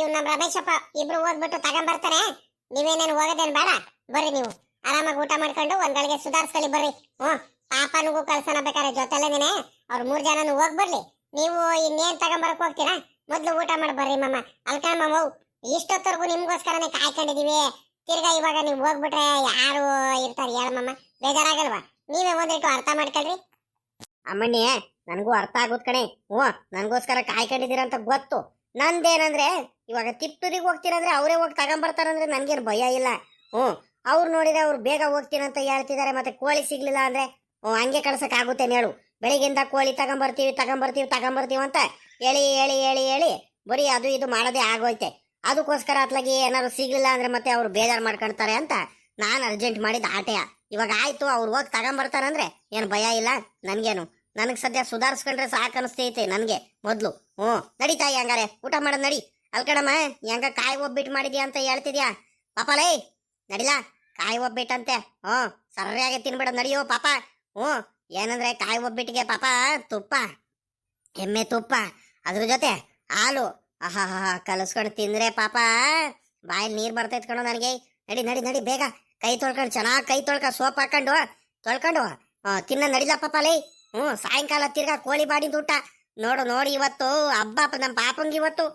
ಇವ್ ನಮ್ ರಮೇಶಪ್ಪ ಇಬ್ರು ಹೋಗ್ಬಿಟ್ಟು ತಗೊಂಬರ್ತಾರೆ. ನೀವೇನೇನು ಹೋಗೋದೇನು ಬೇಡ ಬರ್ರಿ ನೀವು. ಆರಾಮಾಗಿ ಊಟ ಮಾಡ್ಕೊಂಡು ಒಂದ್ ಗಳಿಗೆ ಸುಧಾರಿಸ್ಕೊಳ್ಳಿ ಬರ್ರಿ. ಹ್ಞೂ. ಪಾಪನಿಗೂ ಕಳ್ಸೋಣ ಬೇಕಾದ್ರೆ ಜೊತೆಲೇನೆ ಅವ್ರು ಮೂರು ಜನನು ಹೋಗ್ ಬರ್ಲಿ. ನೀವು ಇನ್ನೇನ್ ತಗೊಂಬರಕ್ ಹೋಗ್ತೀರಾ? ಮೊದ್ಲು ಊಟ ಮಾಡಿ ಬರ್ರಿ ಮಾಮ. ಅಲ್ಕ ಮಾಮ ಇಷ್ಟೊತ್ತವರೆಗೂ ನಿಮ್ಗೋಸ್ಕರನೇ ಕಾಯ್ಕೊಂಡಿದೀವಿ. ತಿರ್ಗಾ ಇವಾಗ ನೀವು ಹೋಗ್ಬಿಟ್ರೆ ಯಾರು ಇರ್ತಾರೆ ಹೇಳ ಮಾಮ. ಬೇಜಾರಾಗಲ್ವಾ? ನೀವೇ ಒಂದಿಟ್ಟು ಅರ್ಥ ಮಾಡ್ಕೊಳ್ರಿ. ಅಮ್ಮಣ್ಣಿ, ನನಗೂ ಅರ್ಥ ಆಗುತ್ತೆ ಕಣೆ. ಹ್ಞೂ, ನನಗೋಸ್ಕರ ಕಾಯ್ಕೊಂಡಿದ್ದೀರಂತ ಗೊತ್ತು. ನಂದೇನಂದ್ರೆ, ಇವಾಗ ತಿಪ್ಪೂರಿಗೆ ಹೋಗ್ತೀರಂದ್ರೆ ಅವರೇ ಹೋಗಿ ತಗೊಂಬರ್ತಾರಂದ್ರೆ ನನಗೇನು ಭಯ ಇಲ್ಲ. ಹ್ಞೂ, ಅವ್ರು ನೋಡಿದ್ರೆ ಅವ್ರು ಬೇಗ ಹೋಗ್ತೀನಂತ ಹೇಳ್ತಿದ್ದಾರೆ ಮತ್ತೆ ಕೋಳಿ ಸಿಗ್ಲಿಲ್ಲ ಅಂದ್ರೆ, ಹ್ಞೂ, ಹಂಗೆ ಕಳ್ಸಕ್ ಆಗುತ್ತೆ ಹೇಳು. ಬೆಳಿಗ್ಗೆಯಿಂದ ಕೋಳಿ ತಗೊಂಬರ್ತೀವಿ ತಗೊಂಬರ್ತೀವಿ ತಗೊಂಬರ್ತೀವಿ ಅಂತ ಹೇಳಿ ಹೇಳಿ ಹೇಳಿ ಹೇಳಿ ಬರೀ ಅದು ಇದು ಮಾಡೋದೇ ಆಗೋಯ್ತೆ. ಅದಕ್ಕೋಸ್ಕರ ಅತ್ಲಾಗಿ ಏನಾದ್ರು ಸಿಗ್ಲಿಲ್ಲ ಅಂದ್ರೆ ಮತ್ತೆ ಅವ್ರು ಬೇಜಾರು ಮಾಡ್ಕೊಳ್ತಾರೆ ಅಂತ ನಾನು ಅರ್ಜೆಂಟ್ ಮಾಡಿದ ಆಟೆಯ. ಇವಾಗ ಆಯ್ತು, ಅವ್ರು ಹೋಗಿ ತಗೊಂಬರ್ತಾರಂದ್ರೆ ಏನು ಭಯ ಇಲ್ಲ, ನನಗೇನು. ನನಗೆ ಸದ್ಯ ಸುಧಾರಿಸ್ಕೊಂಡ್ರೆ ಸಾಕು ಅನಿಸ್ತೈತೆ ನನಗೆ, ಮೊದಲು. ಹ್ಞೂ. ನಡೀತಾಯಿ ಹಂಗಾರೆ, ಊಟ ಮಾಡೋದು ನಡಿ. ಅಲ್ಕಡಮ್ಮ ಹೆಂಗ ಕಾಯಿ ಒಬ್ಬಿಟ್ಟು ಮಾಡಿದ್ಯಾ ಅಂತ ಹೇಳ್ತಿದ್ಯಾ? ಪಾಪ ಲೈ, ನಡಿಲ? ಕಾಯಿ ಒಬ್ಬಿಟ್ಟಂತೆ. ಹ್ಞೂ. ಸರಿಯಾಗಿ ತಿನ್ಬೇಡ, ನಡಿಯೋ ಪಾಪ. ಹ್ಞೂ. ಏನಂದ್ರೆ ಕಾಯಿ ಒಬ್ಬಿಟ್ಟಿಗೆ ಪಾಪ ತುಪ್ಪ. ಎಮ್ಮೆ ತುಪ್ಪ. ಅದ್ರ ಜೊತೆ ಹಾಲು. ಆಹಾ ಕಲಸ್ಕೊಂಡು ತಿಂದ್ರೆ ಪಾಪ ಬಾಯಲ್ಲಿ ನೀರು ಬರ್ತೈತೆ ಕಣೋ ನನಗೆ. ನಡಿ ನಡಿ ನಡಿ, ಬೇಗ. ಕೈ ತೊಳ್ಕೊಂಡು, ಚೆನ್ನಾಗಿ ಕೈ ತೊಳ್ಕ, ಸೋಪ್ ಹಾಕೊಂಡು, ತೊಳ್ಕೊಂಡು ತಿನ್ನ ನಡಿಲ್ಲ ಪಾಪ ಲೈ. ಹ್ಞೂ ಸಾಯಂಕಾಲ ತಿರ್ಗಾ ಕೋಳಿ ಬಾಡಿ ಊಟ. ನೋಡು, ನೋಡಿ ಇವತ್ತು, ಹಬ್ಬ ನಮ್ಮ ಪಾಪಂಗ್ ಇವತ್ತು.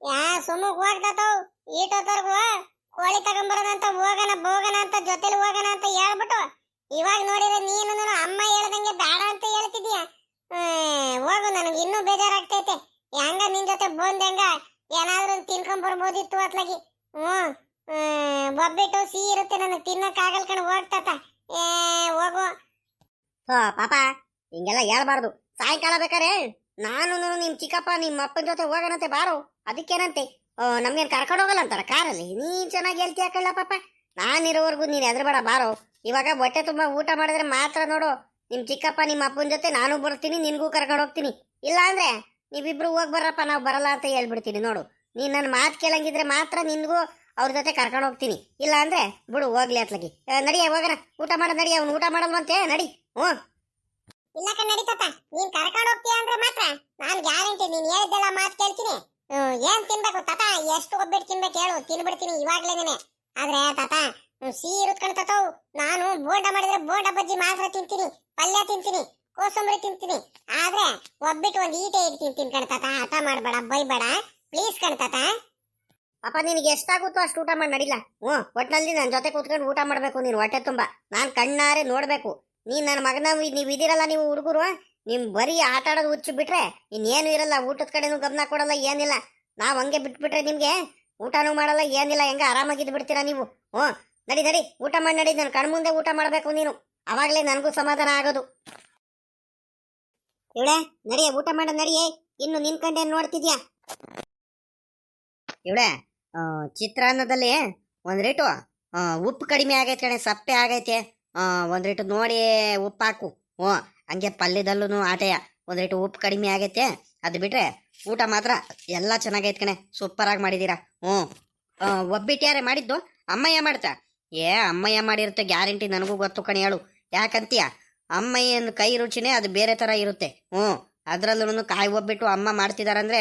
ಯಾ ಸುಮ್ಮಗ್ ಹೋಗ್ತಾತವ್ ಈಟೋತರ್ಗು ಕೋಳಿ ತಗೊಂಬರೋದಂತ ಹೋಗಣ ಬೋಗಣ ಅಂತ, ಜೊತೆಲಿ ಹೋಗಣ ಅಂತ ಹೇಳ್ಬಿಟ್ಟು, ಇವಾಗ ನೋಡಿದ್ರೆ ನೀನು ಅಮ್ಮ ಹೇಳ್ದಂಗೆ ಬೇಡ ಅಂತ ಹೇಳ್ತಿದ್ಯಾ ನನಗೆ ಇನ್ನೂ ಬೇಜಾರಾಗ್ತೈತೆ. ಹೆಂಗ ನಿನ್ ಜೊತೆ ಬಂದ್ ಹೆಂಗ? ಏನಾದ್ರೂ ತಿನ್ಕೊಂಡ್ ಬರ್ಬೋದಿತ್ತು ಅತ್ಲಾಗಿ. ಹ್ಮ್ ಒಬ್ಬಿಟ್ಟು ಸಿಹಿ ಇರುತ್ತೆ, ನನಗೆ ತಿನ್ನಕ್ ಆಗಲ್ ಕಣ ಏ, ಹೋಗು. ಪಾಪ, ಹಿಂಗೆಲ್ಲ ಹೇಳ್ಬಾರ್ದು. ಸಾಯಂಕಾಲ ಬೇಕಾರೆ ನಾನು ನಿಮ್ ಚಿಕ್ಕಪ್ಪ ನಿಮ್ಮ ಅಪ್ಪನ ಜೊತೆ ಹೋಗೋಣಂತೆ, ಬಾರೋ. ಅದಕ್ಕೇನಂತೆ? ನಮ್ಗೇನು ಕರ್ಕೊಂಡು ಹೋಗಲ್ಲ ಅಂತಾರ ಕಾರಲ್ಲಿ? ನೀನ್ ಚೆನ್ನಾಗಿ ಹೇಳ್ತೀಯ ಕಳ್ಳ ಪಾಪ. ನಾನಿರೋವರೆಗೂ ನೀನು ಹೆದರ್ಬೇಡ, ಬಾರೋ. ಇವಾಗ ಹೊಟ್ಟೆ ತುಂಬ ಊಟ ಮಾಡಿದ್ರೆ ಮಾತ್ರ ನೋಡು. ನಿಮ್ ಚಿಕ್ಕಪ್ಪ ನಿಮ್ಮ ಅಪ್ಪನ ಜೊತೆ ನಾನು ಬರ್ತೀನಿ, ನಿನ್ಗೂ ಕರ್ಕೊಂಡು ಹೋಗ್ತೀನಿ. ಇಲ್ಲ ಅಂದ್ರೆ ನೀವಿಬ್ರು ಹೋಗಿ ಬರ್ರಪ್ಪ, ನಾವು ಬರಲ್ಲ ಅಂತ ಹೇಳ್ಬಿಡ್ತೀನಿ, ನೋಡು. ನೀನ್ ನನ್ನ ಮಾತು ಕೇಳಂಗಿದ್ರೆ ಮಾತ್ರ ನಿನ್ಗೂ ಅವ್ರ ಜೊತೆ ಕರ್ಕೊಂಡು ಹೋಗ್ತೀನಿ. ಇಲ್ಲ ಅಂದ್ರೆ ಬಿಡು, ಹೋಗ್ಲಿ ಅತ್ಲಗಿ. ನಡಿಯ ಹೋಗೋಣ. ಊಟ ಮಾಡೋದು ನಡಿ, ಅವ್ನು ಊಟ ಮಾಡಲ್ವಂತೆ ನಡಿ. ಹ್ಞೂ. ಇಲ್ಲ ಕಣ್ ನಡೀತಪ್ಪ ನೀನ್ ಕರ್ಕೊಂಡು ಹೋಗ್ತೀಯ ಅಂದ್ರೆ ಮಾತ್ರ. ನಾನು ಗ್ಯಾರಂಟಿ, ನೀನ್ ಹೇಳಿದ್ದೆಲ್ಲ ಮಾತು ಕೇಳ್ತೀನಿ. ಏನ್ ತಿನ್ಬೇಕು ತಾತ? ಎಷ್ಟು ಒಬ್ಬಿಟ್ಟು ತಿನ್ಬೇಕು ಹೇಳು, ತಿನ್ಬಿಡ್ತೀನಿ ಇವಾಗ್ಲೇನೆ. ಆದ್ರೆ ತಾತ ಸಿಹಿ ಇರುತ್ಕೊಂಡ್ ತಾತವು ನಾನು ಬೋಂಡ ಮಾಡಿದ್ರೆ ಬೋಂಡ ಬಜ್ಜಿ ಮಾತ್ರ ತಿಂತೀನಿ. ಪಲ್ಯ ತಿಂತೀನಿ, ಕೋಸಂಬರಿ ತಿಂತೀನಿ. ಆದ್ರೆ ಒಬ್ಬಿಟ್ಟು ಒಂದು ಈಟೆ ಇಟ್ಟು ತಿಂತೀನಿ ಕಣ್ತಾತ, ಹಠ ಮಾಡ್ಬೇಡ, ಬೈಬೇಡ. ಪ್ಲೀಸ್ ಕಣ್ತಾತ. ಪಾಪ ನಿನಗೆ ಎಷ್ಟಾಗುತ್ತೋ ಅಷ್ಟು ಊಟ ಮಾಡಿ ನಡಿಲ್ಲ ಹ್ಞೂ, ಒಟ್ನಲ್ಲಿ ನನ್ನ ಜೊತೆ ಕೂತ್ಕೊಂಡು ಊಟ ಮಾಡಬೇಕು, ನೀನು ಹೊಟ್ಟೆ ತುಂಬ. ನಾನು ಕಣ್ಣಾರೆ ನೋಡಬೇಕು. ನೀನು ನನ್ನ ಮಗನ, ನೀವು ಇದಿರಲ್ಲ ನೀವು ಹುಡುಗರು ನಿಮ್ಮ ಬರೀ ಆಟ ಆಡೋದು ಹುಚ್ಚು ಬಿಟ್ರೆ ಇನ್ನೇನು ಇರಲ್ಲ, ಊಟದ ಕಡೆನೂ ಗಮನ ಕೊಡಲ್ಲ, ಏನಿಲ್ಲ. ನಾವು ಹಂಗೆ ಬಿಟ್ಬಿಟ್ರೆ ನಿಮಗೆ ಊಟನೂ ಮಾಡಲ್ಲ, ಏನಿಲ್ಲ. ಹೆಂಗೆ ಆರಾಮಾಗಿದ್ದು ಬಿಡ್ತೀರಾ ನೀವು? ಹ್ಞೂ, ನಡಿ ನಡಿ, ಊಟ ಮಾಡಿ ನಡಿ ನನ್ನ ಕಣ್ಮುಂದೆ ಊಟ ಮಾಡಬೇಕು ನೀನು. ಅವಾಗಲೇ ನನಗೂ ಸಮಾಧಾನ ಆಗೋದು. ಇವಳೆ, ನಡಿಯೇ, ಊಟ ಮಾಡ, ನಡಿಯೇ. ಇನ್ನು ನಿನ್ ಕಂಡೆ ನೋಡ್ತಿದ್ಯಾ? ಇವಳೆ ಚಿತ್ರಾನ್ನದಲ್ಲಿ ಒಂದ್ ರೇಟು. ಉಪ್ಪು ಕಡಿಮೆ ಆಗೈತೆ ಕಣೆ, ಸಪ್ಪೆ ಆಗೈತೆ. ಒಂದ್ ರೇಟು ನೋಡಿ ಉಪ್ಪು ಹಾಕು. ಹ್ಞೂ ಹಂಗೆ ಪಲ್ಯದಲ್ಲೂ ಆಟೆಯ. ಒಂದ್ ರೇಟು ಉಪ್ಪು ಕಡಿಮೆ ಆಗೈತೆ. ಅದು ಬಿಟ್ರೆ ಊಟ ಮಾತ್ರ ಎಲ್ಲ ಚೆನ್ನಾಗೈತೆ ಕಣೆ. ಸೂಪರ್ ಆಗಿ ಮಾಡಿದೀರಾ ಹ್ಞೂ. ಒಬ್ಬಿಟ್ಟು ಒಬ್ಬಿಟ್ಯಾರೆ ಮಾಡಿದ್ದು? ಅಮ್ಮಯ್ಯ ಮಾಡ್ತಾ? ಏ, ಅಮ್ಮಯ್ಯ ಮಾಡಿರುತ್ತೆ ಗ್ಯಾರಂಟಿ ನನಗೂ ಗೊತ್ತು ಕಣೆ ಹೇಳು. ಯಾಕಂತೀಯ? ಅಮ್ಮಯ್ಯನ ಕೈ ರುಚಿನೇ ಅದು ಬೇರೆ ಥರ ಇರುತ್ತೆ. ಹ್ಞೂ ಅದರಲ್ಲೂ ಕಾಯಿ ಒಬ್ಬಿಟ್ಟು ಅಮ್ಮ ಮಾಡ್ತಿದಾರಂದ್ರೆ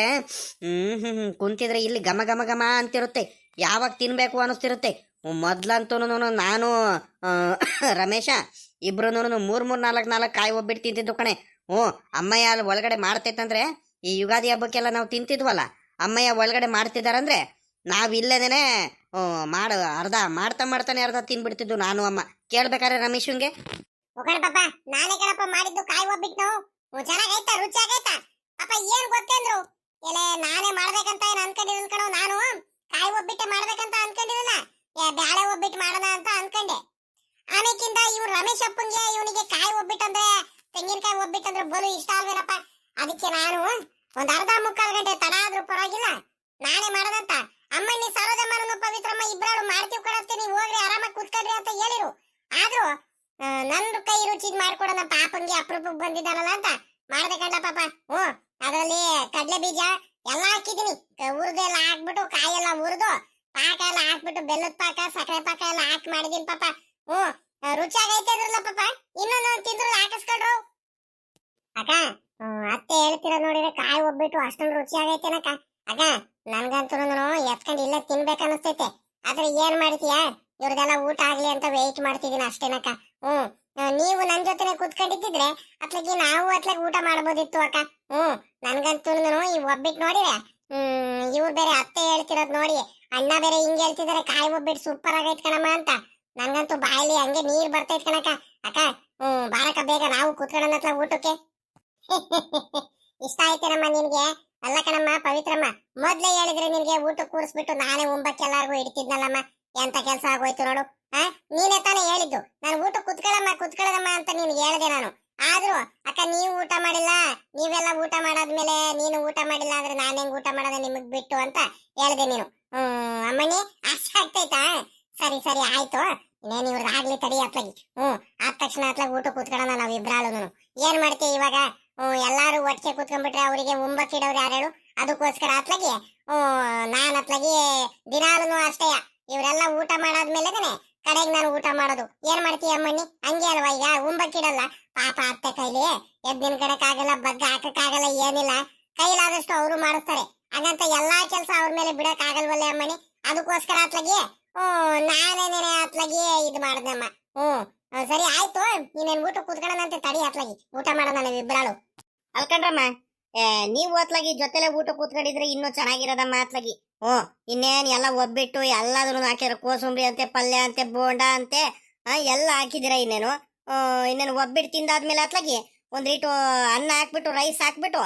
ಹ್ಞೂ ಹ್ಞೂ ಹ್ಞೂ ಕುಂತಿದ್ರೆ ಇಲ್ಲಿ ಘಮ ಘಮ ಘಮ ಅಂತಿರುತ್ತೆ. ಯಾವಾಗ ತಿನ್ಬೇಕು ಅನಿಸ್ತಿರುತ್ತೆ. ಮೊದ್ಲಂತೂ ನಾನು ರಮೇಶ ಇಬ್ರು ಮೂರು ಮೂರು, ನಾಲ್ಕು ನಾಲ್ಕು ಕಾಯಿ ಒಬ್ಬಿಟ್ಟು ತಿಂತಿದ್ದು ಕಣೆ. ಹ್ಞೂ, ಅಮ್ಮಯ್ಯ ಅಲ್ಲಿ ಒಳಗಡೆ ಮಾಡ್ತೈತಂದ್ರೆ ಈ ಯುಗಾದಿ ಹಬ್ಬಕ್ಕೆಲ್ಲ ನಾವು ತಿಂತಿದ್ವಲ್ಲ, ಅಮ್ಮಯ್ಯ ಒಳಗಡೆ ಮಾಡ್ತಿದಾರಂದ್ರೆ ನಾವಿಲ್ಲದೇನೆ ಮಾಡ, ಅರ್ಧ, ಮಾಡ್ತಾ ಮಾಡ್ತಾನೆ ಅರ್ಧ ತಿನ್ಬಿಡ್ತಿದ್ದು ನಾನು, ಅಮ್ಮ. ಕೇಳ್ಬೇಕಾರೆ ರಮೇಶಂಗೆ? ಹೋಗೋಣ ಪಾಪ, ನಾನೇ ಕಣಪ್ಪ ಮಾಡಿದ್ದು ಕಾಯಿ ಒಬ್ಬಿಟ್ಟು ರುಚಿ ಆಗೈತಾ ಪಾಪ ಏನ್ ಗೊತ್ತೇಂದ್ರು ಎಲೆ, ನಾನೇ ಮಾಡ್ಬೇಕಂತ ಏನ್ ಅನ್ಕೊಂಡಿರಲ್ ನಾನು. ಕಾಯಿ ಒಬ್ಬಿಟ್ಟೆ ಮಾಡ್ಬೇಕಂತ ಅನ್ಕೊಂಡಿರಲ್ಲ. ಬ್ಯಾಳೆ ಒಬ್ಬಿಟ್ಟು ಮಾಡೋಣ ಅಂತ ಅನ್ಕೊಂಡೆ. ಆಮೇಕಿಂದ ಇವ್ರು ರಮೇಶ್ ಅಪ್ಪಂಗೆ ಇವನಿಗೆ ಕಾಯಿ ಒಬ್ಬಿಟ್ಟಂದ್ರೆ, ತೆಂಗಿನಕಾಯಿ ಒಬ್ಬಿಟ್ಟಂದ್ರೆ ಬಲು ಇಷ್ಟ ಅಲ್ವೇನಪ್ಪ? ಅದಕ್ಕೆ ನಾನು ಒಂದ್ ಅರ್ಧ ಮುಕ್ಕಾಲು ಗಂಟೆ ತಡ ಆದ್ರೂ ಪರವಾಗಿಲ್ಲ. ನಾನೇ ಮಾಡೋದಂತ. ಅಮ್ಮಣ್ಣಿ ಸರೋಜಮ್ಮನನ್ನು ಪವಿತ್ರಮ್ಮ ಇಬ್ಬರಾಳು ಮಾಡ್ತೀವಿ ಕೊಡತ್ತೆ ನೀವು ಹೋಗ್ರಿ, ಆರಾಮಾಗಿ ಕೂತ್ಕೊಳ್ರಿ ಅಂತ ಹೇಳಿರು. ಆದ್ರೂ ನನ್ನ ಕೈ ರುಚಿ ಮಾಡ್ಕೊಡೋಣ, ಪಾಪಂಗೆ ಅಪರೂಪಕ್ಕೆ ಬಂದಿದ್ದಾನಲ್ಲ ಅಂತ. ಮಾಡ್ದೆ ಕಂಡ ಪಾಪ. ಹ್ಞೂ, ಅದರಲ್ಲಿ ಕಡಲೆ ಬೀಜ ಎಲ್ಲ ಹಾಕಿದ್ದೀನಿ. ಹುರಿದು ಎಲ್ಲ ಹಾಕ್ಬಿಟ್ಟು, ಕಾಯೆಲ್ಲ ಹುರಿದು, ಪಾಕ ಎಲ್ಲ ಹಾಕ್ಬಿಟ್ಟು, ಬೆಲ್ಲದ ಪಾಕ, ಸಕ್ಕರೆ ಪಾಕ ಎಲ್ಲ ಹಾಕಿ ಮಾಡಿದೀನಿ ಪಾಪ. ಹ್ಞೂ ರುಚಿಯಾಗೈತೆ ಇದ್ರಲ್ಲ ಪಾಪ. ಇನ್ನೊಂದು ತಿಂದ್ರು ಹಾಕಿಸ್ಕೊಳ್ರು. ಅಕ್ಕ ಅತ್ತೆ ಹೇಳ್ತಿರೋ ನೋಡಿದ್ರೆ ಕಾಯಿ ಒಬ್ಬಿಟ್ಟು ಅಷ್ಟೊಂದು ರುಚಿ ಆಗೈತೇನಕ್ಕ ಅಗ, ನನ್ಗಂತೂ ಎತ್ಕೊಂಡು ಇಲ್ಲೇ ತಿನ್ಬೇಕನ್ನಿಸ್ತೈತೆ. ಆದ್ರೆ ಏನ್ ಮಾಡ್ತೀಯಾ ಇವ್ರದೆಲ್ಲ ಊಟ ಆಗ್ಲಿ ಅಂತ ವೆಯ್ಟ್ ಮಾಡ್ತಿದೀನಿ ಅಷ್ಟೇನಕ್ಕ. ಹ್ಮ್ ನೀವು ನನ್ ಜೊತೆನೆ ಕೂತ್ಕೊಂಡಿದ್ದಿದ್ರೆ ಅತ್ಲಾಗಿ ನಾವು ಅತ್ಲಾಗ ಊಟ ಮಾಡ್ಬೋದಿತ್ತು ಅಕ್ಕ. ಹ್ಮ್, ನನ್ಗಂತೂ ಈ ಒಬ್ಬಿಟ್ಟು ನೋಡಿದ್ರೆ, ಹ್ಮ್, ಇವ್ರು ಬೇರೆ ಅತ್ತೆ ಹೇಳ್ತಿರೋದ್ ನೋಡಿ, ಅಣ್ಣ ಬೇರೆ ಹಿಂಗ್ ಹೇಳ್ತಿದಾರೆ, ಕಾಯಿ ಒಬ್ಬಿಟ್ಟು ಸೂಪರ್ ಆಗೈತ್ ಕಣಮ್ಮ ಅಂತ. ನನ್ಗಂತೂ ಬಾಯಲ್ಲಿ ಹಂಗೆ ನೀರ್ ಬರ್ತೈತ್ ಕಣಕ್ಕ. ಅಕ್ಕ, ಹ್ಮ್ ಬಾರಕ ಬೇಗ ನಾವು ಕೂತ್ಕೊಳ್ಳೋಣ ಊಟಕ್ಕೆ. ಇಷ್ಟ ಆಯ್ತೇನಮ್ಮ ನಿನ್ಗೆ ಅಲ್ಲ ಕಣಮ್ಮ, ಪವಿತ್ರಮ್ಮ, ಮೊದ್ಲೇ ಹೇಳಿದ್ರೆ ನಿನ್ಗೆ ಊಟ ಕೂರಿಸ್ಬಿಟ್ಟು ನಾನೇ ಉಂಬಕ್ಕೆ ಎಲ್ಲಾರ್ಗು ಇಡ್ತಿದ್ನಲ್ಲಮ್ಮ. ಎಂತ ಕೆಲಸ ಆಗೋಯ್ತು ನೋಡು, ಆ? ನೀನೇ ತಾನೇ ಹೇಳಿದ್ದು. ನಾನು ಊಟ ಕುತ್ಕೊಳ್ಳಮ್ಮ, ಕುತ್ಕೊಳ್ಳದಮ್ಮ ಅಂತ ನಿನ್ಗೆ ಹೇಳಿದೆ ನಾನು. ಆದ್ರೂ, ಅಕ್ಕ, ನೀವು ಊಟ ಮಾಡಿಲ್ಲ, ನೀವೆಲ್ಲ ಊಟ ಮಾಡಾದ್ಮೇಲೆ ನೀನು ಊಟ ಮಾಡಿಲ್ಲ ಅಂದ್ರೆ ನಾನು ಹೆಂಗ್ ಊಟ ಮಾಡೋದ ನಿಮಗ್ ಬಿಟ್ಟು ಅಂತ ಹೇಳಿದೆ ನೀನು. ಹ್ಮ್ ಅಮ್ಮನಿ ಅಷ್ಟ ಆಗ್ತೈತಾ? ಸರಿ ಸರಿ, ಆಯ್ತು. ಇನ್ನೇನು ಇವ್ರಿಗೆ ಆಗ್ಲಿ ತಡಿ ಅತ್ಲಾಗಿ. ಹ್ಮ್, ಆದ ತಕ್ಷಣ ಅತ್ಲಾಗ ಊಟ ಕೂತ್ಕೊಳ್ಳೋಣ ನಾವ್ ಇಬ್ರಾಳು ಏನ್ ಮಾಡ್ತೀವಿ ಇವಾಗ? ಎಲ್ಲಾರು ಒಟ್ಟಿಗೆ ಕೂತ್ಕೊಂಡ್ಬಿಟ್ರೆ ಅವರಿಗೆ ಉಂಬಕ್ಕಿಡೋರು ಯಾರು ಅದಕ್ಕೋಸ್ಕರ ಅತ್ಲಗಿ ಹ್ಮ್ ನಾನ್ ಅತ್ಲಾಗಿ ದಿನಾಲೂ ಅಷ್ಟೇ. ಇವರೆಲ್ಲ ಊಟ ಮಾಡಾದ್ಮೇಲೆನೆ ಕಡೆಗೆ ನಾನು ಊಟ ಮಾಡೋದು. ಏನ್ ಮಾಡ್ತೀಯ ಅಮ್ಮಣ್ಣಿ? ಹಂಗೆ ಅಲ್ವಾ ಈಗ? ಉಂಬಕ್ಕಿಡಲ್ಲ ಪಾಪ ಅತ್ತೆ ಕೈಲಿ ಎದ್ದಿನ ಕಡೆಕ್ಕಾಗಲ್ಲ ಬಗ್ಗ ಹಾಕಕ್ಕಾಗಲ್ಲ, ಏನಿಲ್ಲ. ಕೈಲಾದಷ್ಟು ಅವರು ಮಾಡಿಸ್ತಾರೆ. ಹಾಗಂತ ಎಲ್ಲಾ ಕೆಲಸ ಅವ್ರ ಮೇಲೆ ಬಿಡಕ್ ಆಗಲ್ವಲ್ಲ ಅಮ್ಮನಿ ಅದಕ್ಕೋಸ್ಕರ ಅತ್ಲಗಿ ಹ್ಮ್ ನಾನೇನೇನೆ ಅತ್ಲಗಿ ಇದು ಮಾಡ್ದಮ್ಮ ಹ್ಮ್ ಸರಿ, ಆಯ್ತು. ನೀನೇನ್ ಊಟ ಕೂತ್ಕೊಳ್ಳೋಣಂತೆ ತಡಿ ಅತ್ಲಾಗಿ. ಊಟ ಮಾಡೋಣ ನಾವು ಇಬ್ರಾಳು. ಅಲ್ಕಂಡ್ರಮ್ಮ ನೀವು ಅತ್ಲಾಗಿ ಜೊತೆಲೆ ಊಟ ಕೂತ್ಕೊಂಡಿದ್ರೆ ಇನ್ನೂ ಚೆನ್ನಾಗಿರೋದಮ್ಮ ಅತ್ಲಾಗಿ. ಹ್ಞೂ, ಇನ್ನೇನು ಎಲ್ಲ ಒಬ್ಬಿಟ್ಟು ಎಲ್ಲಾದ್ರೂ ಹಾಕಿರೋ ಕೋಸಂಬರಿ ಅಂತೆ, ಪಲ್ಯ ಅಂತೆ, ಬೋಂಡ ಅಂತೆ ಎಲ್ಲ ಹಾಕಿದಿರ ಇನ್ನೇನು? ಇನ್ನೇನು ಒಬ್ಬಿಟ್ಟು ತಿಂದಾದ್ಮೇಲೆ ಅತ್ಲಾಗಿ ಒಂದು ರೀಟು ಅನ್ನ ಹಾಕ್ಬಿಟ್ಟು, ರೈಸ್ ಹಾಕ್ಬಿಟ್ಟು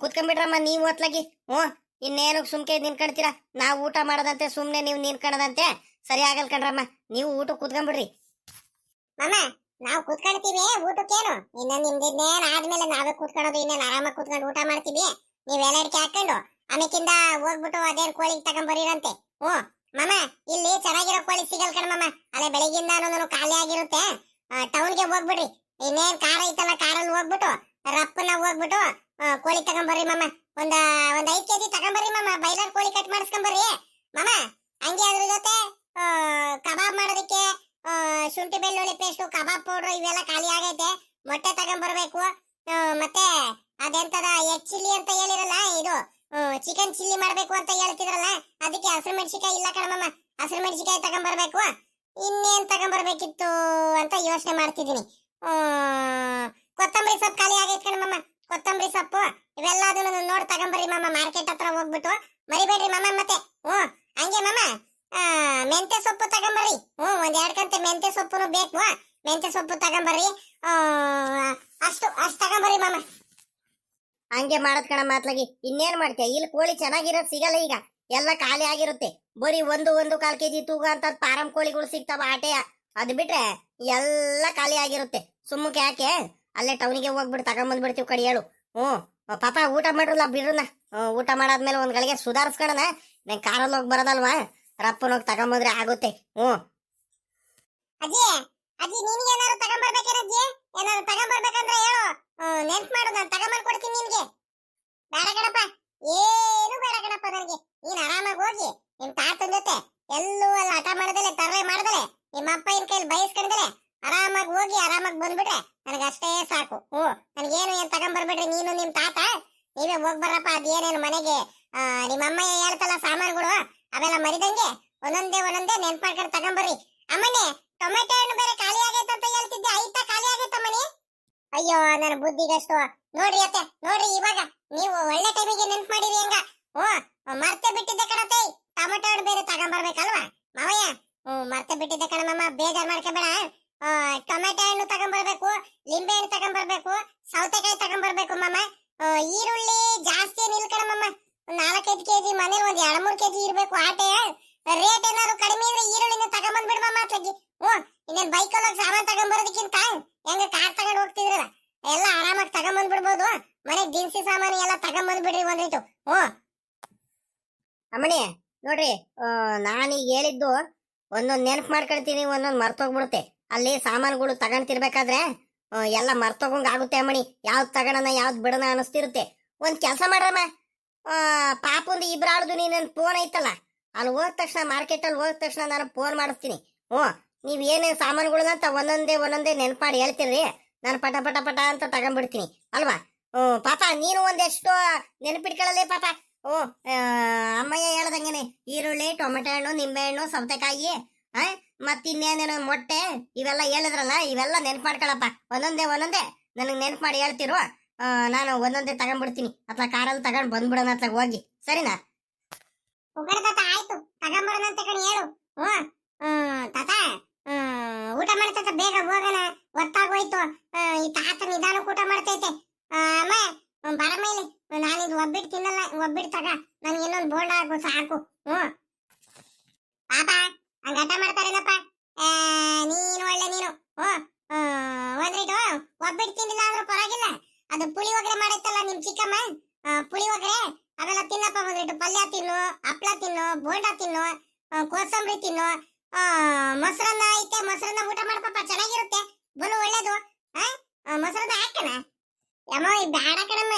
ಕುತ್ಕೊಂಡ್ಬಿಟ್ರಮ್ಮ ನೀವು ಅತ್ಲಾಗಿ. ಹ್ಞೂ, ಇನ್ನೇನು ಸುಮ್ಕೆ ನಿನ್ಕೊಳ್ತೀರಾ ನಾವು ಊಟ ಮಾಡೋದಂತೆ ಸುಮ್ಮನೆ ನೀವು ನಿನ್ಕೊಳದಂತೆ ಸರಿ ಆಗಲ್ ಕಣ್ರಮ್ಮ, ನೀವು ಊಟ ಕೂತ್ಕೊಂಡ್ಬಿಡ್ರಿ ಮಾಮ, ನಾವು ಕೂತ್ಕೊಳ್ತೀವಿ ಊಟಕ್ಕೇನು? ಇನ್ನ ಇನ್ನೇನು ಆದ್ಮೇಲೆ ನಾವೇ ಕೂತ್ಕೊಳ್ಳೋದು, ಇನ್ನೇನು ಆರಾಮಾಗಿ ಕೂತ್ಕೊಂಡು ಊಟ ಮಾಡ್ತೀವಿ? ನೀವ್ ಎಲ್ಲಡಿಕೆ ಹಾಕೊಂಡು ಆಮೇಕಿಂದ ಹೋಗ್ಬಿಟ್ಟು ಅದೇನು ಕೋಳಿ ತಗೊಂಬರಿರಂತೆ ಹ್ಞೂ. ಮಾಮ, ಇಲ್ಲಿ ಚೆನ್ನಾಗಿರೋ ಕೋಳಿ ಸಿಗಲ್ ಕಣ ಮಾಮ. ಅಲ್ಲೇ ನಾನು ಖಾಲಿ ಆಗಿರುತ್ತೆ. ಟೌನ್ಗೆ ಹೋಗ್ಬಿಡ್ರಿ. ಇನ್ನೇನ್ ಕಾರ್ ಐತಲ್ಲ ಕಾರಲ್ಲಿ ಹೋಗ್ಬಿಟ್ಟು ರಪ್ಪನ ಹೋಗ್ಬಿಟ್ಟು ಕೋಳಿ ತಗೊಂಬರ್ರಿ ಮಾಮ. ಒಂದ, ಒಂದ್ ಐದ್ ಕೆಜಿ ತಗೊಂಬರ್ರಿ ಮಾಮ. ಬೈಲರ್ ಕೋಳಿ ಕಟ್ ಮಾಡಿಸ್ಕೊಂಬರ್ರಿ ಮಾಮ, ಹಂಗೆ ಅದ್ರ ಜೊತೆ ಕಬಾಬ್ ಮಾಡೋದಕ್ಕೆ ಶುಂಠಿ ಬೆಳ್ಳುಳ್ಳಿ ಪೇಸ್ಟು ಕಬಾಬ್ ಪೌಡರ್ ಇವೆಲ್ಲ ಖಾಲಿ ಆಗೈತೆ. ಮೊಟ್ಟೆ ತಗೊಂಡ್ಬರ್ಬೇಕು. ಮತ್ತೆ ಅದೆಂತದ ಎಗ್ ಚಿಲ್ಲಿ ಅಂತ ಹೇಳಿರಲ್ಲ, ಇದು ಚಿಕನ್ ಚಿಲ್ಲಿ ಮಾಡ್ಬೇಕು ಅಂತ ಹೇಳ್ತಿದ್ರಲ್ಲ, ಅದಕ್ಕೆ ಹಸಿರು ಮೆಣಸಿಕಾಯಿ ಇಲ್ಲ ಕಣಮ್ಮ ಹಸಿರು ಮೆಣಸಿಕಾಯಿ ತಗೊಂಡ್ಬರ್ಬೇಕು. ಇನ್ನೇನ್ ತಗೊಂಡ್ಬರ್ಬೇಕಿತ್ತು ಅಂತ ಯೋಚನೆ ಮಾಡ್ತಿದ್ದೀನಿ. ಕೊತ್ತಂಬರಿ ಸೊಪ್ಪು ಖಾಲಿ ಆಗೈತೆ ಕಣಮ್ಮ ಕೊತ್ತಂಬರಿ ಸೊಪ್ಪು, ಇವೆಲ್ಲ ನೋಡ್ ನೋಡಿ ತಗೊಂಬರ್ರಿ ಮಾಮ ಮಾರ್ಕೆಟ್ ಹತ್ರ ಹೋಗ್ಬಿಟ್ಟು. ಮರಿಬೇಡ್ರಿ ಮಾಮ ಮತ್ತೆ. ಹ್ಞೂ, ಹಂಗೆ ಮಾಮ. ಆ, ಮೆಂತ್ಯ ಸೊಪ್ಪು ತಗೊಂಬರ್ರಿ. ಹ್ಞೂ ಒಂದು ಎರಡು ಕಂತೆ ಮೆಂತ್ಯ ಸೊಪ್ಪುನು ಬೇಕು. ಮೆಂತ್ಯ ಸೊಪ್ಪು ತಗೊಂಬರ್ರಿ. ಅಷ್ಟು ಅಷ್ಟು ತಗೊಂಬರ್ರಿ ಮಾಮ. ಹಂಗೆ ಮಾಡದ್ ಕಣ ಮಾತ್ಲಾಗಿ. ಇನ್ನೇನು ಮಾಡ್ತೀಯ? ಇಲ್ಲಿ ಕೋಳಿ ಚೆನ್ನಾಗಿರೋದು ಸಿಗಲ್ಲ ಈಗ. ಎಲ್ಲ ಖಾಲಿ ಆಗಿರುತ್ತೆ. ಬರೀ ಒಂದು ಒಂದು ಕಾಲ್ ಕೆಜಿ ತೂಗ ಅಂತ ಪಾರಂ ಕೋಳಿಗಳು ಸಿಗ್ತಾವ ಆಟೆಯ ಅದು ಬಿಟ್ರೆ ಎಲ್ಲ ಖಾಲಿ ಆಗಿರುತ್ತೆ. ಸುಮ್ಮಕ್ಕೆ ಯಾಕೆ ಅಲ್ಲೇ ಟೌನಿಗೆ ಹೋಗ್ಬಿಟ್ಟು ತಗೊಂಬಂದ್ಬಿಡ್ತೀವಿ ಕಡಿ ಹೇಳು. ಹ್ಞೂ ಪಾಪ ಊಟ ಮಾಡ್ರಲ್ಲ ಬಿಡ್ರನ್ನ. ಊಟ ಮಾಡಾದ್ಮೇಲೆ ಒಂದು ಗಳಿಗೆ ಸುಧಾರಿಸ್ಕೊಳ್ಳೋಣ ನಂಗೆ ಕಾರಲ್ಲಿ ಹೋಗಿ ಬರೋದಲ್ವಾ? ರಪ್ಪನ ಹೋಗಿ ತಗೊಂಬಂದ್ರೆ ಆಗುತ್ತೆ. ಹ್ಞೂ. ಅಜ್ಜಿ ಅಜ್ಜಿ, ನಿನ್ಗೆ ಏನಾದ್ರು ತಗೊಂಬರ್ಬೇಕೇನಜ್ಜಿ ಏನಾದ್ರು ತಗೊಂಬರ್ಬೇಕಂದ್ರೆ ಹೇಳು. ನೆನ್ಪ್ ಮಾಡು, ನಾನು ತಗೊಂಬರ್ ಕೊಡ್ತೀನಿ ನಿನ್ಗೆ. ಬೇಡ ಕಣಪ್ಪ. ಏನು ಬೇಡ ಕಣಪ್ಪ ನನಗೆ. ನೀನ್ ಆರಾಮಾಗಿ ಹೋಗಿ ನಿಮ್ ತಾತನ ಜೊತೆ ಎಲ್ಲೂ ಅಲ್ಲ ಹಠ ಮಾಡದಲೆ, ತರಲೆ ಮಾಡದಲೆ, ನಿಮ್ಮ ಅಪ್ಪ ಇನ್ ಕೈಲಿ ಬಯಸ್ಕೊಂಡಲೆ ಆರಾಮಾಗಿ ಹೋಗಿ, ಆರಾಮಾಗಿ ಬಂದ್ಬಿಟ್ರೆ ನನಗೆ ಅಷ್ಟೇ ಸಾಕು. ಹ್ಞೂ, ನನಗೇನು ಏನ್ ತಗೊಂಬರ್ಬಿಡ್ರಿ ನೀನು, ನಿಮ್ ತಾತ? ನೀವೇ ಹೋಗ್ಬರ್ರಪ್ಪ ಅದೇನೇನು ಮನೆಗೆ ನಿಮ್ಮ ಅಮ್ಮ ಹೇಳ್ತಲ್ಲ ಸಾಮಾನುಗಳು? ಅವೆಲ್ಲ ಮರಿದಂಗೆ ಒಂದೊಂದೇ ಒಂದೊಂದೇ ನೆನ್ಪ್ ಮಾಡ್ಕೊಂಡು ತಗೊಂಬರ್ರಿ. ಅಮ್ಮನೆ ಟೊಮೆಟೊ ಹಣ್ಣು ಬೇರೆ ಖಾಲಿ ಆಗೈತೆ ಅಂತ ಹೇಳ್ತಿದ್ದೆ. ಐತ ಖಾಲಿ ಆಗೈತೆ ಮನಿ ಅಯ್ಯೋ ನನ್ನ ಬುದ್ಧಿಗಷ್ಟು ನೋಡ್ರಿ ಅತ್ತೆ ನೋಡ್ರಿ ಇವಾಗ ನೀವು ಒಳ್ಳೆ ಟೈಮಿಗೆ ನೆನ್ಪು ಮಾಡಿರಿ ಹೆಂಗ. ಓ ಮರ್ತೆ ಬಿಟ್ಟಿದ್ದೆ ಕಣತೆ ಟೊಮೆಟೊ ಹಣ್ಣು ಬೇರೆ ತಗೊಂಬರ್ಬೇಕಲ್ವಾ? ಮಾವಯ್ಯ ಹ್ಞೂ ಮರ್ತೆ ಬಿಟ್ಟಿದ್ದೆ ಕಣಮ್ಮ ಬೇಜಾರ್ ಮಾಡ್ಕೋಬೇಡ. ಆ, ಟೊಮೆಟೊ ಹಣ್ಣು ತಗೊಂಬರ್ಬೇಕು ಲಿಂಬೆ ಹಣ್ಣು ತಗೊಂಬರ್ಬೇಕು ಸೌತೆಕಾಯಿ ತಗೊಂಬರ್ಬೇಕು ಮಮ್ಮ ಆ, ಈರುಳ್ಳಿ ಜಾಸ್ತಿ ನಿಲ್ಕಣಮ್ಮ ನಾಲ್ಕೈದು ಕೆಜಿ, ಮನೇಲಿ ಒಂದ್ ಎರಡ್ ಮೂರ್ ಕೆಜಿ ಇರ್ಬೇಕು. ಆಟೆ ರೇಟ್ ಏನಾದ್ರು ಕಡಿಮೆ ಇದ್ರೆ ಈರುಳ್ಳಿನ ತಗೊಂಬಂದ್ಬಿಡ್ಮಮ್ಮ ಅತ್ಲಾಗಿ ಹ್ಞೂ, ಇನ್ನೇನ್ ಬೈಕಲ್ಲಿ ಹೋಗಿ ಸಾಮಾನ್ ತಗೊಂಬರೋದಕ್ಕಿಂತ ಹೆಂಗ ಕಾರ್ ತಗೊಂಡ್ ಹೋಗ್ತಿದ್ರಲ್ಲ, ಎಲ್ಲ ಆರಾಮಾಗಿ ತಗೊಂಬಂದ್ಬಿಡ್ಬೋದು ಮನೆ ದಿನಸಿ ಸಾಮಾನು ಎಲ್ಲ ತಗೊಂಬಂದ್ಬಿಡ್ರಿ ಒಂದಿಟ್ಟು. ಹ್ಞೂ. ಅಮ್ಮಣಿ ನೋಡ್ರಿ ನಾನೀಗ ಹೇಳಿದ್ದು ಒಂದೊಂದು ನೆನಪು ಮಾಡ್ಕೊಳ್ತೀನಿ, ಒಂದೊಂದು ಮರ್ತೋಗ್ಬಿಡುತ್ತೆ. ಅಲ್ಲಿ ಸಾಮಾನುಗಳು ತಗೊಂತಿರ್ಬೇಕಾದ್ರೆ ಎಲ್ಲ ಮರ್ತೋಗಂಗ್ ಆಗುತ್ತೆ ಅಮ್ಮಣಿ ಯಾವ್ದು ತಗೋಣ ಯಾವ್ದು ಬಿಡೋಣ ಅನಿಸ್ತಿರುತ್ತೆ ಒಂದು ಕೆಲಸ ಮಾಡ್ರಮ್ಮ. ಪಾಪುಂದು ನೀನು ನನ್ನ ಫೋನ್ ಐತಲ್ಲ, ಅಲ್ಲಿ ಹೋದ ತಕ್ಷಣ ಮಾರ್ಕೆಟಲ್ಲಿ ಹೋದ ತಕ್ಷಣ ನಾನು ಫೋನ್ ಮಾಡಿಸ್ತೀನಿ. ಹ್ಞೂ, ನೀವು ಏನೇನು ಸಾಮಾನುಗಳನ್ನ ಒಂದೊಂದೇ ಒಂದೊಂದೇ ನೆನ್ಪು ಮಾಡಿ ಹೇಳ್ತೀರಿ. ನಾನು ಪಟ ಪಟ ಪಟ ಅಂತ ತಗೊಂಡ್ಬಿಡ್ತೀನಿ. ಅಲ್ವಾ? ಹ್ಞೂ, ಪಾಪ, ನೀನು ಒಂದೆಷ್ಟು ನೆನಪಿಟ್ಕೊಳ್ಳಲೇ ಪಾಪ. ಓ ಅಮ್ಮಯ್ಯ ಹೇಳ್ದಂಗೆನೆ, ಈರುಳ್ಳಿ, ಟೊಮೆಟೊ ಹಣ್ಣು, ನಿಂಬೆ ಹಣ್ಣು, ಸೌತೆಕಾಯಿ ಹಾಂ ಮತ್ ಇನ್ನೇನೇನೋ ಮೊಟ್ಟೆ, ಇವೆಲ್ಲ ಹೇಳಿದ್ರಲ್ಲ, ಇವೆಲ್ಲ ನೆನ್ಪು ಮಾಡ್ಕೊಳಪ್ಪ. ಒಂದೊಂದೇ ಒಂದೊಂದೇ, ನನಗೆ ನೆನ್ಪು ಮಾಡಿ ಹೇಳ್ತಿರು. ನಾನು ಒಂದೊಂದೇ ತಗೊಂಡ್ಬಿಡ್ತೀನಿ. ಅಥವಾ ಕಾರಲ್ಲಿ ತಗೊಂಡ್ ಬಂದ್ಬಿಡೋಣ ಅತ್ಲಾಗ ಹೋಗಿ. ಸರಿನಾ? ಉಗಡ ತಾತ ಆಯ್ತು. ತಗೊಂಬರೋಣ ಅಂತ ಕಣಿ ಹೇಳು. ಹ್ಮ್ ತಾತ ಊಟ ಮಾಡ್ತೈತ ಬೇಗ ಹೋಗೋಣ. ಗೊತ್ತಾಗೋಯ್ತು ಹ್ಮ್, ಈ ತಾತ ನಿಧಾನ ಊಟ ಮಾಡ್ತೈತೆ. ಅಮ್ಮ ಬರ ಮೇಲೆ ನಾನಿದು ಒಬ್ಬಿಟ್ಟು ತಿನ್ನಲ್ಲ. ಒಬ್ಬಿಟ್ಟು ತಗ. ನನ್ಗೆ ಇನ್ನೊಂದು ಬೋಂಡ ಹಾಕು ಸಾಕು. ಹ್ಮ್ ಪಾಪ ಹಂಗ ಹಠ ಮಾಡ್ತಾರೇನಪ್ಪ? ನೀನು ಒಳ್ಳೆ ನೀನು. ಹ್ಮ್, ಒಂದ್ರಿಟ್ಟು ಒಬ್ಬಿಟ್ಟು ತಿನ್ನಿಲ್ಲ ಆದ್ರೂ ಪರವಾಗಿಲ್ಲ. ಅದು ಪುಳಿಯೋಗರೆ ಮಾಡೈತಲ್ಲ ನಿಮ್ ಚಿಕ್ಕಮ್ಮ? ಪುಳಿ ಪುಳಿಯೋಗರೆ ಅವೆಲ್ಲ ತಿನ್ನಪ್ಪ ಬಂದ್ಬಿಟ್ಟು ಪಲ್ಯ ತಿನ್ನು ಹಪ್ಳ ತಿನ್ನು ಬೋಂಡ ತಿನ್ನು ಕೋಸಂಬರಿ ತಿನ್ನು. ಮೊಸರನ್ನ ಐತೆ ಮೊಸರನ್ನ ಊಟ ಮಾಡಪ್ಪ ಚೆನ್ನಾಗಿರುತ್ತೆ. ಬಲು ಒಳ್ಳೇದು. ಮೊಸರನ್ನ ಹಾಕಣ. ಯಮ್ಮ ಈ ಬ್ಯಾಡ ಕಣಮ್ಮ.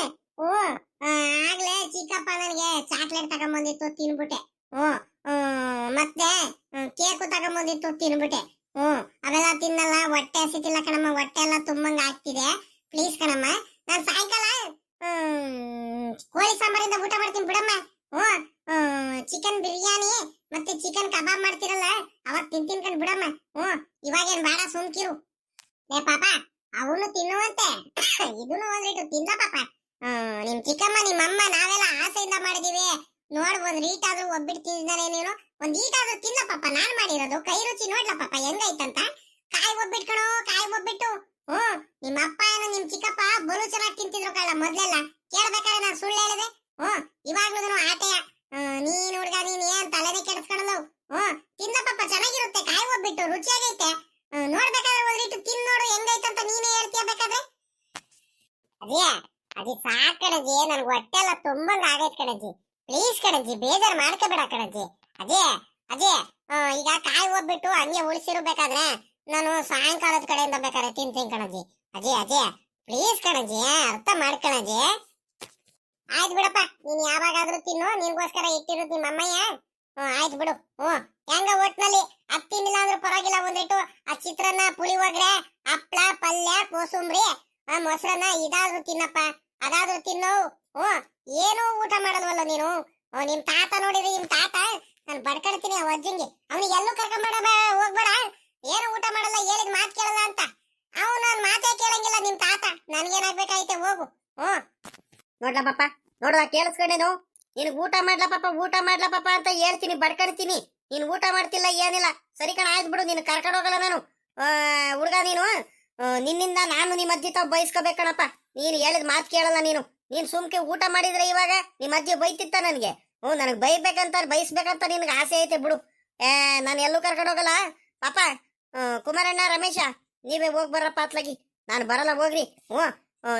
ಆ, ಆಗ್ಲೇ ಚಿಕ್ಕಪ್ಪ ನನಗೆ ಚಾಕ್ಲೇಟ್ ತಗೊಂಬಂದಿತ್ತು ತಿನ್ಬಿಟ್ಟೆ. ಹ್ಞೂ ಹ್ಮ್, ಮತ್ತೆ ಕೇಕು ತಗೊಂಬಂದಿತ್ತು ತಿನ್ಬಿಟ್ಟೆ. ಹ್ಞೂ ಅವೆಲ್ಲ ತಿನ್ನಲ್ಲ ಹೊಟ್ಟೆ ಹಸಿತಿಲ್ಲ ಕಣಮ್ಮ ಹೊಟ್ಟೆ ಎಲ್ಲ ತುಂಬಂಗ ಆಗ್ತಿದೆ. ಪ್ಲೀಸ್ ಕಣಮ್ಮ ನಾನು ಸಾಯಂಕಾಲ ಹ್ಮ್, ಕೋಳಿ ಸಾಂಬಾರಿಂದ ಊಟ ಮಾಡ್ತೀನಿ ಬಿಡಮ್ಮ. ಹ್ಞೂ ಚಿಕನ್ ಬಿರಿಯಾನಿ ಮತ್ತೆ ಚಿಕನ್ ಕಬಾಬ್ ಮಾಡ್ತಿರಲ್ಲ ಅವಾಗ ತಿಂತೀನಿ ಕಣ್ ಬಿಡಮ್ಮ. ಹ್ಞೂ ಇವಾಗೇನ್ ಬೇಡ ಸುಮ್ಕಿರು. ಏ ಪಾಪ ಅವನು ತಿನ್ನುವಂತೆ. ಇದನ್ನು ಒಂದಿಟ್ಟು ತಿಂದ ಪಾಪ. ಹ್ಮ್, ನಿಮ್ ಚಿಕ್ಕಮ್ಮ ನಿಮ್ಮಮ್ಮ ನಾವೆಲ್ಲ ಆಸೆಯಿಂದ ಮಾಡಿದೀವಿ. ನೋಡ್ ಒಂದ್ ರೀಟ್ ಆದ್ರೂ ಒಬ್ಬಿಟ್ಟು ತಿಂದಾನೆ ನೀನು. ಒಂದ್ ಈಟ್ ಆದ್ರೂ ತಿನ್ನ ಪಾಪ. ನಾನ್ ಮಾಡಿರೋದು ಕೈ ರುಚಿ ನೋಡ್ಲ ಪಾಪ ಹೆಂಗೈತಂತ? ಕಾಯಿ ಒಬ್ಬಿಟ್ಕಣೋ ಕಾಯಿ ಒಬ್ಬಿಟ್ಟು. ಹ್ಮ್, ನಿಮ್ಮ ಅಪ್ಪ ಏನು ನಿಮ್ ಚಿಕ್ಕಪ್ಪ ಬಲು ಚೆನ್ನಾಗಿ ತಿಂತಿದ್ರು ಕಳ್ಳ ಮೊದ್ಲೆಲ್ಲ. ಕೇಳ್ಬೇಕಾದ್ರೆ ನಾನು ಸುಳ್ಳು ಹೇಳಿದೆ. ಹ್ಮ್ ಇವಾಗ್ಲೂ ಆಟೆಯ. ನೀನ್ ಹುಡ್ಗ, ನೀನ್ ಏನ್ ತಲೆನೇ ಕೆಡಿಸ್ಕೊಳಲ್ಲ ಹ್ಮ್, ತಿಂದ ಪಾಪ ಚೆನ್ನಾಗಿರುತ್ತೆ, ಕಾಯಿ ಒಬ್ಬಿಟ್ಟು, ರುಚಿಯಾಗೈತೆ. ನೋಡ್ಬೇಕಾದ್ರೆ ಒಂದಿಟ್ಟು ತಿನ್ ನೋಡು ಅಂತ ನೀನೇ ಹೇಳ್ತೀಯ ಬೇಕಾದ್ರೆ? ಅದೇ, ಅದು ಸಾಕ್ ಕಣಜಿ ನನ್ಗೆ ಹೊಟ್ಟೆ ಎಲ್ಲ ತುಂಬಂಗ ಆಗೈತ್ ಕಣಜಿ ಪ್ಲೀಸ್ ಕಣಜಿ ಬೇಜಾರ್ ಮಾಡ್ಕೋಬೇಡ ಕಣಜಿ ಅದೇ ಅದೇ ಈಗ ಕಾಯಿ ಹೋಗ್ಬಿಟ್ಟು ಹಂಗೆ ಉಳಿಸಿರ್ಬೇಕಾದ್ರೆ ನಾನು ಸಾಯಂಕಾಲದ ಕಡೆಯಿಂದ ಬೇಕಾದ್ರೆ ತಿಂತೀನಿ ಕಣಜಿ ಅಜಿ ಅಜಿ ಪ್ಲೀಸ್ ಕಣಜಿ ಅರ್ಥ ಮಾಡ್ಕಣಜಿ ಆಯ್ತು ಬಿಡಪ್ಪ, ನೀನ್ ಯಾವಾಗಾದ್ರೂ ತಿನ್ನು, ನಿನ್ಗೋಸ್ಕರ ಇಟ್ಟಿರೋದು ನಿಮ್ಮ ಅಮ್ಮಯ್ಯ. ಹ್ಞೂ ಆಯ್ತು ಬಿಡು. ಹ್ಞೂ ಹೆಂಗ ಒಟ್ನಲ್ಲಿ ಅದ್ ತಿನ್ನಿಲ್ಲ ಅಂದ್ರೆ ಪರವಾಗಿಲ್ಲ ಒಂದಿಟ್ಟು, ಆ ಚಿತ್ರಾನ್ನ ಪುಳಿಯೋಗರೆ ಹಪ್ಳ, ಪಲ್ಯ, ಕೋಸುಂಬ್ರಿ, ಆ ಮೊಸರನ್ನ ಇದಾದ್ರೂ ತಿನ್ನಪ್ಪ. ಅದಾದ್ರೂ ತಿನ್ನು. ಹ್ಞೂ ಏನೂ ಊಟ ಮಾಡಲ್ವಲ್ಲ ನೀನು? ನಿಮ್ ತಾತ ನೋಡಿದ್ರೆ ನಿಮ್ ತಾತ. ನಾನು ಬಡ್ಕಡ್ತೀನಿ ಅಜ್ಜಂಗೆ. ಅವನಿಗೆ ಎಲ್ಲೂ ಕರ್ಕೊಂಬೇಡ ಹೋಗ್ಬೇಡ. ಏನು ಊಟ ಮಾಡಲ್ಲ, ಹೇಳಿದ ಮಾತು ಕೇಳಲ್ಲ ಅಂತ. ಅವನು ನಾನು ಮಾತೇ ಕೇಳಂಗಿಲ್ಲ, ನಿಮ್ ತಾತ. ನನ್ಗೇನಾಗ್ಬೇಕಾಯ್ತೆ, ಹೋಗು. ಹ್ಮ್ ನೋಡ್ಲಾ ಪಾಪ, ನೋಡ್ಲ ಕೇಳಿಸ್ಕೊಂಡೇನು ನಿನಗ್ ಊಟ ಮಾಡ್ಲಾ ಪಾಪ, ಊಟ ಮಾಡ್ಲ ಪಾಪ ಅಂತ ಹೇಳ್ತೀನಿ ಬಡ್ಕಡ್ತೀನಿ ನೀನು ಊಟ ಮಾಡ್ತಿಲ್ಲ, ಏನಿಲ್ಲ. ಸರಿ ಕಣ, ಆಯ್ತು ಬಿಡು, ನೀನು ಕರ್ಕೊಂಡು ಹೋಗಲ್ಲ ನಾನು. ಹುಡುಗ ನೀನು ನಿನ್ನಿಂದ ನಾನು ನಿಮ್ಮ ಅಜ್ಜಿ ತಾವ್ ಬಯಸ್ಕೋಬೇಕಣಪ್ಪ ನೀನು ಹೇಳಿದ ಮಾತು ಕೇಳಲ್ಲ ನೀನು. ನೀನ್ ಸುಮ್ಕೆ ಊಟ ಮಾಡಿದ್ರೆ ಇವಾಗ ನಿಮ್ಮ ಅಜ್ಜಿ ಬೈತಿತ್ತ ನನಗೆ. ಹ್ಞೂ, ನನಗೆ ಬೈಬೇಕಂತ ಬಯಸ್ಬೇಕಂತ ನಿನಗೆ ಆಸೆ ಐತೆ ಬಿಡು. ಏ, ನಾನು ಎಲ್ಲೂ ಕರ್ಕೊಂಡು ಹೋಗಲ್ಲ. ಪಾಪ ಕುಮಾರಣ್ಣ, ರಮೇಶ, ನೀವೇ ಹೋಗಿ ಬರಪ್ಪ ಅತ್ಲಾಗಿ. ನಾನು ಬರಲ್ಲ, ಹೋಗ್ರಿ. ಹ್ಞೂ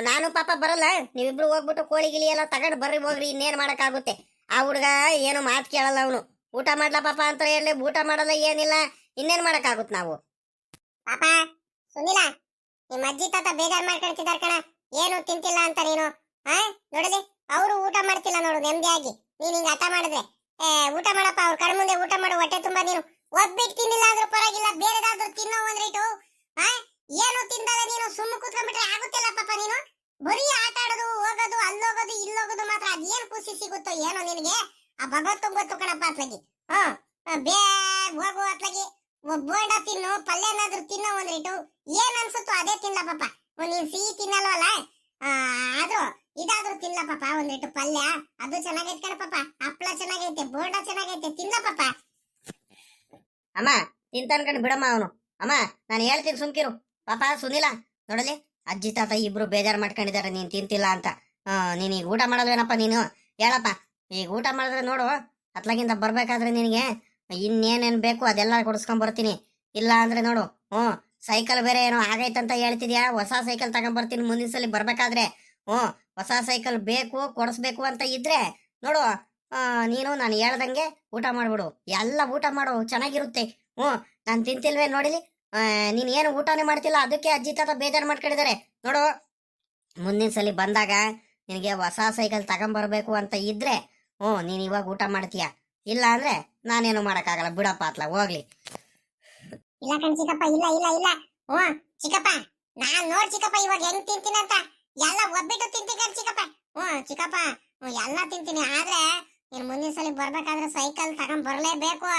ನಾನು ಪಾಪ ಬರಲ್ಲ. ನೀವಿಬ್ರು ಹೋಗ್ಬಿಟ್ಟು ಕೋಳಿ ಗಿಳಿ ಎಲ್ಲ ತಗೊಂಡು ಬರ್ರಿ, ಹೋಗ್ರಿ, ಇನ್ನೇನು ಮಾಡೋಕ್ಕಾಗುತ್ತೆ? ಆ ಹುಡುಗ ಏನು ಮಾತು ಕೇಳಲ್ಲ ಅವನು. ಊಟ ಮಾಡ್ಲಾ ಪಾಪ ಅಂತ ಹೇಳಿ ಊಟ ಮಾಡಲ್ಲ ಏನಿಲ್ಲ, ಇನ್ನೇನ್ ಮಾಡೋಕ್ಕಾಗುತ್ತೆ ನಾವು? ಪಾಪ, ಸುನಿಲ ನಿಮ್ಮ ಅಜ್ಜಿ ತಾತ ಬೇಜಾರ್ ಮಾಡ್ಕೊಳ್ತಿದ್ದಾರೆ ಕಣ. ಏನು ತಿಂತಿಲ್ಲ ಅಂತ ನೀನು? ಹಾ ನೋಡಲಿ, ಅವರು ಊಟ ಮಾಡ್ತಿಲ್ಲ ನೋಡು ನೆಮ್ಮದಿಯಾಗಿ ನೀನು ಹಿಂಗೆ ಹಠ ಮಾಡಿದ್ರೆ. ಊಟ ಮಾಡಪ್ಪ, ಅವ್ರ ಕಣ್ಮುಂದೆ ಊಟ ಮಾಡು ಹೊಟ್ಟೆ ತುಂಬ ನೀನು. ಒಬ್ಬಿಟ್ಟು ತಿನ್ನಿಲ್ಲ ಆದ್ರೂ ಪರವಾಗಿಲ್ಲ, ಬೇರೆದಾದ್ರೂ ತಿನ್ನೋ ಒಂದ್ ರೇಟು ಏನು ತಿಂದಲ್ಲ ನೀನು? ಸುಮ್ಮ ಕೂತ್ಕೊಂಡ್ಬಿಟ್ರೆ ಆಗುತ್ತಿಲ್ಲ ಪಾಪ ನೀನು. ಬರೀ ಆಟ ಆಡೋದು, ಹೋಗೋದು, ಅಲ್ಲೋಗೋದು, ಇಲ್ಲೋಗೋದು ಮಾತ್ರ. ಅದೇನ್ ಖುಷಿ ಸಿಗುತ್ತೋ ಏನೋ ನಿನಗೆ? ಆ ಭಗವತ್ ಗೊತ್ತು ಕಣಪ್ಪ ಅತ್ಲಾಗಿ. ಹ್ಮ್. ಬೇ ಹೋಗು ಅತ್ಲಾಗಿ. ಬೋಂಡ ತಿನ್ನು, ಪಲ್ಯ ಏನಾದ್ರೂ ತಿನ್ನೋ ಒಂದ್ರಿಟ್ಟು ಏನ್ ಅನ್ಸುತ್ತೋ ಅದೇ ತಿನ್ಲ ಪಾಪ. ಒಂದ್ ನೀನ್ ಸಿಹಿ ತಿನ್ನಲ್ವಲ್ಲ? ಆದ್ರೂ ಇದಾದ್ರೂ ತಿನ್ಲ ಪಾಪ ಒಂದಿಟ್ಟು ಪಲ್ಯ, ಅದು ಚೆನ್ನಾಗೈತೆ ಕಣ ಪಾಪ ಹಪ್ಳ ಚೆನ್ನಾಗೈತೆ, ಬೋಂಡ ಚೆನ್ನಾಗೈತೆ. ತಿನ್ಲ ಪಾಪ. ಅಮ್ಮ, ತಿಂತ ಅನ್ಕೊಂಡು ಬಿಡಮ್ಮ ಅವನು. ಅಮ್ಮ, ನಾನು ಹೇಳ್ತೀನಿ ಸುಮ್ಕಿರು. ಪಾಪ ಸುನಿಲ ನೋಡಲಿ ಅಜ್ಜಿ ತಾತ ಇಬ್ರು ಬೇಜಾರು ಮಾಡ್ಕೊಂಡಿದ್ದಾರೆ ನೀನು ತಿಂತಿಲ್ಲ ಅಂತ. ನೀನು ಈಗ ಊಟ ಮಾಡೋದೇನಪ್ಪ ನೀನು? ಹೇಳಪ್ಪ. ಈಗ ಊಟ ಮಾಡಿದ್ರೆ ನೋಡು ಅತ್ಲಾಗಿಂದ ಬರ್ಬೇಕಾದ್ರೆ ನಿನಗೆ ಇನ್ನೇನೇನು ಬೇಕು ಅದೆಲ್ಲ ಕೊಡಿಸ್ಕೊಂಡ್ ಬರ್ತೀನಿ. ಇಲ್ಲ ಅಂದ್ರೆ ನೋಡು, ಹ್ಞೂ, ಸೈಕಲ್ ಬೇರೆ ಏನೋ ಆಗೈತಂತ ಹೇಳ್ತಿದ್ಯಾ? ಹೊಸ ಸೈಕಲ್ ತಗೊಂಬರ್ತೀನಿ ಮುಂದಿನ ಸಲ ಬರ್ಬೇಕಾದ್ರೆ. ಹ್ಞೂ, ಹೊಸ ಸೈಕಲ್ ಬೇಕು, ಕೊಡಿಸ್ಬೇಕು ಅಂತ ಇದ್ರೆ ನೋಡು ನೀನು ನಾನು ಹೇಳ್ದಂಗೆ ಊಟ ಮಾಡ್ಬಿಡು. ಎಲ್ಲ ಊಟ ಮಾಡು, ಚೆನ್ನಾಗಿರುತ್ತೆ. ಹ್ಞೂ, ನಾನು ತಿಂತಿಲ್ವೇ ನೋಡಿಲಿ? ನೀನು ಏನು ಊಟನೇ ಮಾಡ್ತಿಲ್ಲ, ಅದಕ್ಕೆ ಅಜ್ಜಿ ತಾತ ಬೇಜಾರು ಮಾಡ್ಕೊಂಡಿದ್ದಾರೆ. ನೋಡು, ಮುಂದಿನ ಸಲ ಬಂದಾಗ ನಿನಗೆ ಹೊಸ ಸೈಕಲ್ ತಗೊಂಬರ್ಬೇಕು ಅಂತ ಇದ್ರೆ, ಹ್ಞೂ, ನೀನು ಇವಾಗ ಊಟ ಮಾಡ್ತೀಯ? ಇಲ್ಲ ಅಂದ್ರೆ ನಾನೇನು ಮಾಡೋಕ್ಕಾಗಲ್ಲ. ಬಿಡಪ್ಪ ಅತ್ಲ ಹೋಗ್ಲಿ. ಇಲ್ಲ ಕಣ್ ಇಲ್ಲ ಇಲ್ಲ ಇಲ್ಲ. ಹ್ಞೂ, ಚಿಕ್ಕಪ್ಪ, ನಾನು ನೋಡ್ ಚಿಕ್ಕಪ್ಪ, ಇವಾಗ ಹೆಂಗ್ ತಿಂತೀನಿ ಅಂತ. ಎಲ್ಲ ಒಬ್ಬಿಟ್ಟು ತಿಂತೀನಿ ಕಣ್ ಚಿಕ್ಕಪ್ಪ. ಹ್ಞೂ, ಚಿಕ್ಕಪ್ಪ ಎಲ್ಲ ತಿಂತೀನಿ. ಆದ್ರೆ ನೀನ್ ಮುಂದಿನ ಸಲ ಬರ್ಬೇಕಾದ್ರೆ ಸೈಕಲ್ ತಗೊಂಡ್ ಬರ್ಲೇಬೇಕು.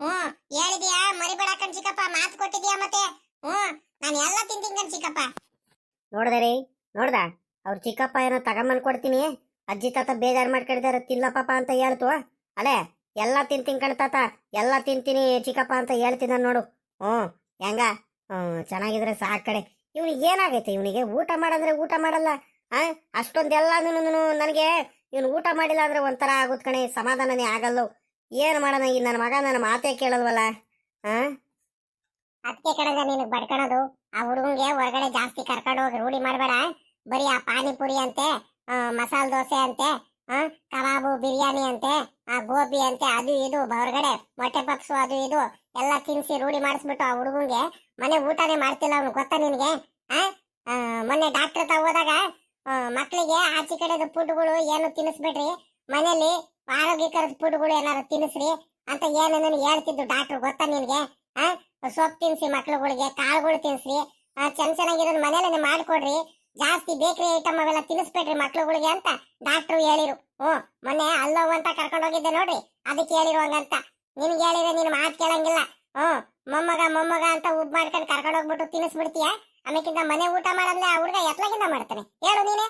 ಹ್ಮ್ ಹೇಳಿದ್ಯಾ? ಮರಿಬೇಡ ಕಣ್ ಚಿಕ್ಕಪ್ಪ, ಮಾತು ಕೊಟ್ಟಿದ್ಯಾ ಮತ್ತೆ? ಹ್ಮ್ ನಾನು ಎಲ್ಲ ತಿಂತೀನಿ ಕಣ್ ಚಿಕ್ಕಪ್ಪ. ನೋಡ್ದೆ ರೀ, ನೋಡ್ದ? ಅವ್ರ ಚಿಕ್ಕಪ್ಪ ಏನೋ ತಗೊಂಬಂದ್ ಕೊಡ್ತೀನಿ. ಅಜ್ಜಿ ತಾತ ಬೇಜಾರ್ ಮಾಡ್ಕೊಂಡಿದಾರೆ ತಿನ್ನಪ್ಪಾ ಪಾಪ ಅಂತ ಹೇಳ್ತು. ಅಲೇ, ಎಲ್ಲ ತಿಂತೀನಿ ಕಣ್ ತಾತ, ಎಲ್ಲ ತಿಂತೀನಿ ಚಿಕ್ಕಪ್ಪ ಅಂತ ಹೇಳ್ತಿದ್ದ ನೋಡು. ಹ್ಮ್ ಹೆಂಗ? ಹ್ಮ್ ಚೆನ್ನಾಗಿದ್ರೆ ಸಾಕ್ ಕಡೆ ಇವ್ನಿಗೆ ಏನಾಗೈತೆ? ಇವನಿಗೆ ಊಟ ಮಾಡಂದ್ರೆ ಊಟ ಮಾಡಲ್ಲ. ಆ, ಅಷ್ಟೊಂದೆಲ್ಲ ನನಗೆ ಇವನು ಊಟ ಮಾಡಿಲ್ಲ ಅಂದ್ರೆ ಒಂಥರ ಆಗುತ್ತೆ ಕಣೆ, ಸಮಾಧಾನನೇ ಆಗಲ್ಲ. ಏನು ಮಾಡೋಣ ಈ ನನ್ನ ಮಗ ನನ್ನ ಮಾತೇ ಕೇಳಲ್ವಲ್ಲ ಹಾ ಅದಕ್ಕೆ ಕಣಗ ನಿನಗೆ ಬಡ್ಕಣದು. ಆ ಹುಡುಗಂಗೆ ಹೊರಗಡೆ ಜಾಸ್ತಿ ಕರ್ಕೊಂಡು ಹೋಗಿ ರೂಢಿ ಮಾಡಬೇಡ. ಬರೀ ಆ ಪಾನಿಪುರಿ ಅಂತೆ ಮಸಾಲೆ ದೋಸೆ ಅಂತೆ ಕಬಾಬು, ಬಿರಿಯಾನಿ ಅಂತೆ, ಆ ಗೋಬಿ ಅಂತೆ, ಅದು ಇದು ಹೊರಗಡೆ ಮೊಟ್ಟೆ ಪಪ್ಸು ಅದು ಇದು ಎಲ್ಲ ತಿನ್ಸಿ ರೂಢಿ ಮಾಡಿಸ್ಬಿಟ್ಟು ಆ ಹುಡುಗಂಗೆ ಮನೆ ಊಟನೇ ಮಾಡ್ತಿಲ್ಲ ಅವ್ನು ಗೊತ್ತಾ ನಿನಗೆ ಮೊನ್ನೆ ಡಾಕ್ಟರ್ ತಗೋದಾಗ ಆ, ಮಕ್ಳಿಗೆ ಆಚೆ ಕಡೆದು ಫುಡ್ಗಳು ಏನು ತಿನ್ನಿಸ್ಬಿಡ್ರಿ. ಮನೇಲಿ ಆರೋಗ್ಯಕರದ ಫುಡ್ಗಳು ಏನಾದ್ರು ತಿನ್ನಿಸ್ರಿ ಅಂತ ಏನೇನು ಹೇಳ್ತಿದ್ದು ಡಾಕ್ಟ್ರು ಗೊತ್ತಾ ನಿನಗೆ? ಆ ಸೊಪ್ಪು ತಿನ್ಸಿ ಮಕ್ಳುಗಳಿಗೆ ಕಾಳುಗಳು ತಿನ್ಸ್ರಿ ಆ, ಚೆನ್ನ ಚೆನ್ನಾಗಿರೋದು ಮನೇಲಿ ಮಾಡ್ಕೊಡ್ರಿ. ಜಾಸ್ತಿ ಬೇಕರಿ ಐಟಮ್ ಅವೆಲ್ಲ ತಿನ್ನಿಸ್ಬೇಡ್ರಿ ಮಕ್ಳುಗಳಿಗೆ ಅಂತ ಡಾಕ್ಟ್ರು ಹೇಳಿರು. ಹ್ಞೂ ಮೊನ್ನೆ ಅಲ್ಲೋ ಅಂತ ಕರ್ಕೊಂಡು ಹೋಗಿದ್ದೆ ನೋಡ್ರಿ. ಅದಕ್ಕೆ ಹೇಳಿರು ಹಂಗಂತ. ನಿನ್ಗೆ ಹೇಳಿದ್ರೆ ನೀನು ಮಾತು ಕೇಳಂಗಿಲ್ಲ. ಹ್ಞೂ ಮೊಮ್ಮಗ ಮೊಮ್ಮಗ ಅಂತ ಉಬ್ ಮಾಡ್ಕೊಂಡು ಕರ್ಕೊಂಡು ಹೋಗ್ಬಿಟ್ಟು ತಿನ್ನಿಸ್ಬಿಡ್ತೀಯ? ಆಮೇಕಿಂತ ಮನೆ ಊಟ ಮಾಡಲ್ಲ ಆ ಹುಡುಗ ಎತ್ಲಾಗಿಂದ ಮಾಡ್ತಾನೆ. ಹೇಳು ನೀನೆ.